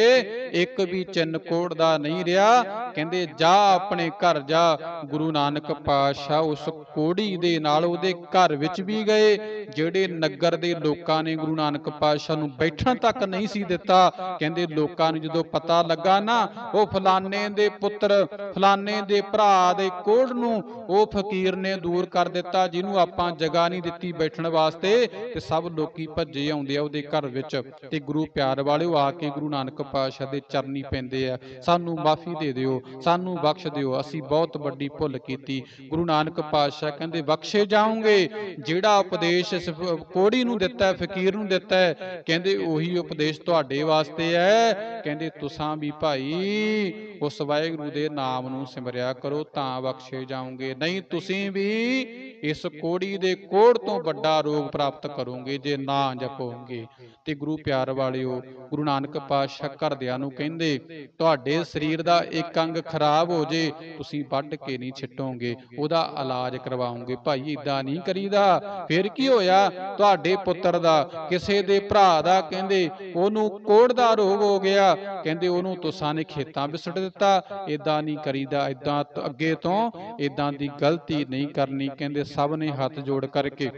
ਇੱਕ ਵੀ ਚਿੰਨ ਕੋੜ ਦਾ ਨਹੀਂ ਰਿਹਾ। ਕਹਿੰਦੇ ਜਾ ਆਪਣੇ ਘਰ ਜਾ। ਗੁਰੂ ਨਾਨਕ ਪਾਤਸ਼ਾਹ ਉਸ ਕੋੜੀ ਦੇ ਨਾਲ ਉਹਦੇ ਘਰ ਵਿੱਚ ਵੀ ਗਏ ਜਿਹੜੇ ਨਗਰ ਦੇ ਲੋਕਾਂ ਨੇ ਗੁਰੂ ਨਾਨਕ ਪਾਤਸ਼ਾਹ ਨੂੰ ਬੈਠਣ ਤੱਕ ਨਹੀਂ ਸੀ ਦਿੱਤਾ। ਕਹਿੰਦੇ ਲੋਕਾਂ ਨੂੰ ਜਦੋਂ ਪਤਾ ਲੱਗਾ ਨਾ ਉਹ ਫਲਾਣੇ ਦੇ ਪੁੱਤਰ ਫਲਾਣੇ ਦੇ ਭਰਾ ਦੇ ਕੋੜ ਨੂੰ ਉਹ ਫਕੀਰ ਨੇ ਦੂਰ ਕਰ ਦਿੱਤਾ ਜਿਹਨੂੰ ਆਪਾਂ ਜਗ੍ਹਾ ਨਹੀਂ ਦਿੱਤੀ ਬੈਠਣ ਵਾਸਤੇ ਤੇ ਸਭ ਲੋਕੀ ਭੱਜੇ ਆਉਂਦੇ ਆ ਉਹਦੇ ਘਰ ਵਿੱਚ ਤੇ ਗੁਰੂ ਪਿਆਰ ਵਾਲਿਓ ਆ ਕੇ ਗੁਰੂ ਨਾਨਕ ਪਾਤਸ਼ਾਹ ਦੇ ਚਰਨੀ ਪੈਂਦੇ ਆ। ਸਾਨੂੰ ਮਾਫੀ ਦੇ ਦਿਓ, ਸਾਨੂੰ ਬਖਸ਼ ਦਿਓ, ਅਸੀਂ ਬਹੁਤ ਵੱਡੀ ਭੁੱਲ ਕੀਤੀ। ਗੁਰੂ ਨਾਨਕ ਪਾਤਸ਼ਾਹ ਕਹਿੰਦੇ, ਬਖਸ਼ੇ ਜਾਓਗੇ, ਜਿਹੜਾ ਉਪਦੇਸ਼ ਇਸ ਕੋੜੀ ਨੂੰ ਦਿੱਤਾ ਹੈ ਫਕੀਰ ਨੂੰ ਦਿੱਤਾ ਹੈ, ਕਹਿੰਦੇ ਉਹੀ ਉਪਦੇਸ਼ ਤੁਹਾਡੇ ਵਾਸਤੇ ਹੈ। ਕਹਿੰਦੇ, ਤੁਸਾਂ ਵੀ ਭਾਈ ਉਸ ਵਾਹਿਗੁਰੂ ਦੇ ਨਾਮ ਨੂੰ ਸਿਮਰਿਆ ਕਰੋ, ਤਾਂ ਬਖਸ਼ੇ ਜਾਓਗੇ। ਨਹੀਂ, ਤੁਸੀਂ ਵੀ ਇਸ ਕੋੜੀ ਦੇ ਕੋੜ ਤੋਂ ਵੱਡਾ ਰੋਗ ਪ੍ਰਾਪਤ ਕਰੋਗੇ, ਜੇ ਨਾ ਜਪੋਗੇ। ਤੇ ਗੁਰੂ ਪਿਆਰ ਵਾਲਿਓ, ਗੁਰੂ ਨਾਨਕ ਪਾਤਸ਼ਾਹ ਘਰਦਿਆਂ ਨੂੰ ਕਹਿੰਦੇ, ਤੁਹਾਡੇ ਸਰੀਰ ਦਾ ਇੱਕ ਅੰਗ ਖਰਾਬ ਹੋ ਜੇ, ਤੁਸੀਂ ਵੱਢ ਕੇ ਨਹੀਂ ਛਿੱਟੋਗੇ, ਉਹਦਾ ਇਲਾਜ ਕਰਵਾਉਂਗੇ। ਭਾਈ ਇਦਾਂ ਨਹੀਂ ਕਰੀਦਾ। ਫਿਰ ਕੀ ਹੋਇਆ? ਤੁਹਾਡੇ ਪੁੱਤਰ ਦਾ, ਕਿਸੇ ਦੇ ਭਰਾ ਦਾ ਕਹਿੰਦੇ, ਉਹਨੂੰ ਕੋੜ ਦਾ ਰੋਗ ਹੋ ਗਿਆ। ਕਹਿੰਦੇ, ਉਹਨੂੰ ਤੁਸਾਂ ਨੇ ਖੇਤਾਂ ਵਿੱਚ ਸੁੱਟ ਦਿੱਤਾ। ਇਦਾਂ ਨਹੀਂ ਕਰੀਦਾ। ਇਦਾਂ ਅੱਗੇ ਤੋਂ ਇਦਾਂ ਦੀ ਗਲਤੀ ਨਹੀਂ ਕਰਨੀ। ਕਹਿੰਦੇ, ਸਭ ਨੇ ਹੱਥ ਜੋੜ ਕਰਕੇ।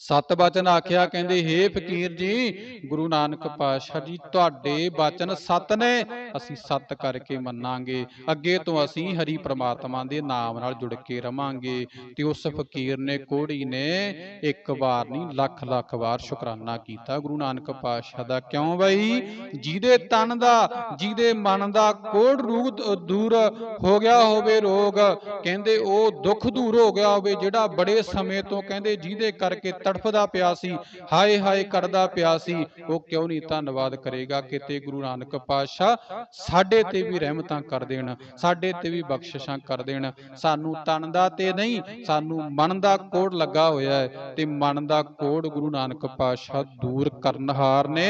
ਸਤ ਬਚਨ ਆਖਿਆ ਕਹਿੰਦੇ ਹੇ ਫਕੀਰ ਜੀ ਗੁਰੂ ਨਾਨਕ ਪਾਤਸ਼ਾਹ ਜੀ ਤੁਹਾਡੇ ਬਚਨ ਸਤ ਨੇ। ਅਸੀਂ ਸਤ ਕਰਕੇ ਮੰਨਾਂਗੇ। ਅੱਗੇ ਤੋਂ ਅਸੀਂ ਹਰੀ ਪ੍ਰਮਾਤਮਾ ਦੇ ਨਾਮ ਨਾਲ ਜੁੜ ਕੇ ਰਵਾਂਗੇ। ਤੇ ਉਸ ਫਕੀਰ ਨੇ ਕੋੜੀ ਨੇ ਇੱਕ ਵਾਰ ਨਹੀਂ ਲੱਖ ਲੱਖ ਵਾਰ ਸ਼ੁਕਰਾਨਾ ਕੀਤਾ ਗੁਰੂ ਨਾਨਕ ਪਾਤਸ਼ਾਹ ਦਾ। ਕਿਉਂ ਬਈ? ਜਿਹਦੇ ਤਨ ਦਾ ਜਿਹਦੇ ਮਨ ਦਾ ਕੋੜ ਰੂਪ ਦੂਰ ਹੋ ਗਿਆ ਹੋਵੇ ਰੋਗ। ਕਹਿੰਦੇ ਉਹ ਦੁੱਖ ਦੂਰ ਹੋ ਗਿਆ ਹੋਵੇ ਜਿਹੜਾ ਬੜੇ ਸਮੇਂ ਤੋਂ ਕਹਿੰਦੇ ਜਿਹਦੇ ਕਰਕੇ ਤੜਫਦਾ ਪਿਆ ਸੀ। ਹਾਏ ਹਾਏ, ਕਰਦਾ ਪਿਆ ਸੀ। ਉਹ ਕਿਉਂ ਨਹੀਂ ਧੰਨਵਾਦ ਕਰੇਗਾ ਕਿਤੇ ਗੁਰੂ ਨਾਨਕ ਪਾਤਸ਼ਾਹ ਸਾਡੇ ਤੇ ਵੀ ਰਹਿਮਤਾਂ ਕਰ ਦੇਣ, ਸਾਡੇ ਤੇ ਵੀ ਬਖਸ਼ਿਸ਼ਾਂ ਕਰ ਦੇਣ। ਸਾਨੂੰ ਤਨ ਦਾ ਤੇ ਨਹੀਂ, ਸਾਨੂੰ ਮਨ ਦਾ ਕੋੜ ਲੱਗਾ ਹੋਇਆ ਹੈ ਤੇ ਮਨ ਦਾ ਕੋੜ ਗੁਰੂ ਨਾਨਕ ਪਾਤਸ਼ਾਹ ਦੂਰ ਕਰਨਹਾਰ ਨੇ।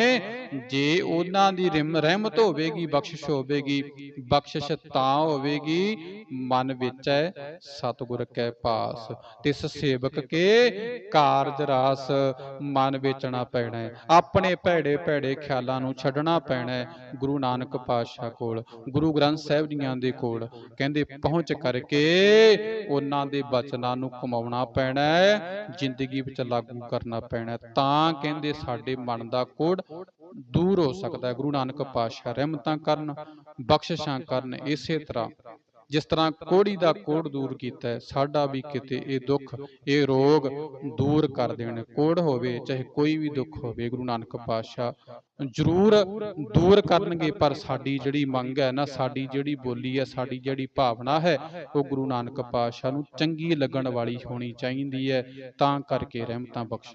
ਜੇ ਉਹਨਾਂ ਦੀ ਰਿਮ, ਰਹਿਮਤ ਹੋਵੇਗੀ, ਬਖਸ਼ਿਸ਼ ਹੋਵੇਗੀ, ਬਖਸ਼ਿਸ਼ ਤਾਂ ਹੋਵੇਗੀ। ਮਨ ਵਿੱਚ ਹੈ, ਸਤਿਗੁਰ ਕੈ ਪਾਸ। ਤਿਸ ਸੇਵਕ ਕੇ ਕਾਰਜ ਰਾਸ ਮਨ ਵੇਚਣਾ ਪੈਣਾ ਹੈ। ਆਪਣੇ ਭੈੜੇ ਭੈੜੇ ਖਿਆਲਾਂ ਨੂੰ ਛੱਡਣਾ ਪੈਣਾ ਹੈ ਗੁਰੂ ਨਾਨਕ ਪਾਤਸ਼ਾਹ ਕੋਲ, ਗੁਰੂ ਗ੍ਰੰਥ ਸਾਹਿਬ ਜੀਆਂ ਦੇ ਕੋਲ। ਕਹਿੰਦੇ, ਪਹੁੰਚ ਕਰਕੇ ਉਹਨਾਂ ਦੇ ਬਚਨਾਂ ਨੂੰ ਕਮਾਉਣਾ ਪੈਣਾ ਹੈ, ਜ਼ਿੰਦਗੀ ਵਿੱਚ ਲਾਗੂ ਕਰਨਾ ਪੈਣਾ ਤਾਂ ਕਹਿੰਦੇ, ਸਾਡੇ ਮਨ ਦਾ ਕੋੜ ਦੂਰ ਹੋ ਸਕਦਾ ਹੈ। ਗੁਰੂ ਨਾਨਕ ਪਾਤਸ਼ਾਹ ਰਹਿਮਤਾਂ ਕਰਨ, ਬਖਸ਼ਿਸ਼ਾਂ ਕਰਨ, ਇਸੇ ਤਰ੍ਹਾਂ। ਜਿਸ ਤਰ੍ਹਾਂ ਕੋੜੀ ਦਾ ਕੋੜ ਦੂਰ ਕੀਤਾ ਹੈ, ਸਾਡਾ ਵੀ ਕਿਤੇ ਇਹ ਦੁੱਖ ਇਹ ਰੋਗ ਦੂਰ ਕਰ ਦੇਣ ਕੋੜ ਹੋਵੇ ਚਾਹੇ ਕੋਈ ਵੀ ਦੁੱਖ ਹੋਵੇ ਗੁਰੂ ਨਾਨਕ ਪਾਤਸ਼ਾਹ ਜ਼ਰੂਰ ਦੂਰ ਕਰਨਗੇ ਪਰ ਸਾਡੀ ਜਿਹੜੀ ਮੰਗ ਹੈ ਨਾ ਸਾਡੀ ਜਿਹੜੀ ਬੋਲੀ ਹੈ ਸਾਡੀ ਜਿਹੜੀ ਭਾਵਨਾ ਹੈ ਉਹ ਗੁਰੂ ਨਾਨਕ ਪਾਤਸ਼ਾਹ ਨੂੰ ਚੰਗੀ ਲੱਗਣ ਵਾਲੀ ਹੋਣੀ ਚਾਹੀਦੀ ਹੈ ਤਾਂ ਕਰਕੇ ਰਹਿਮਤਾਂ ਬਖਸ਼ਾਂ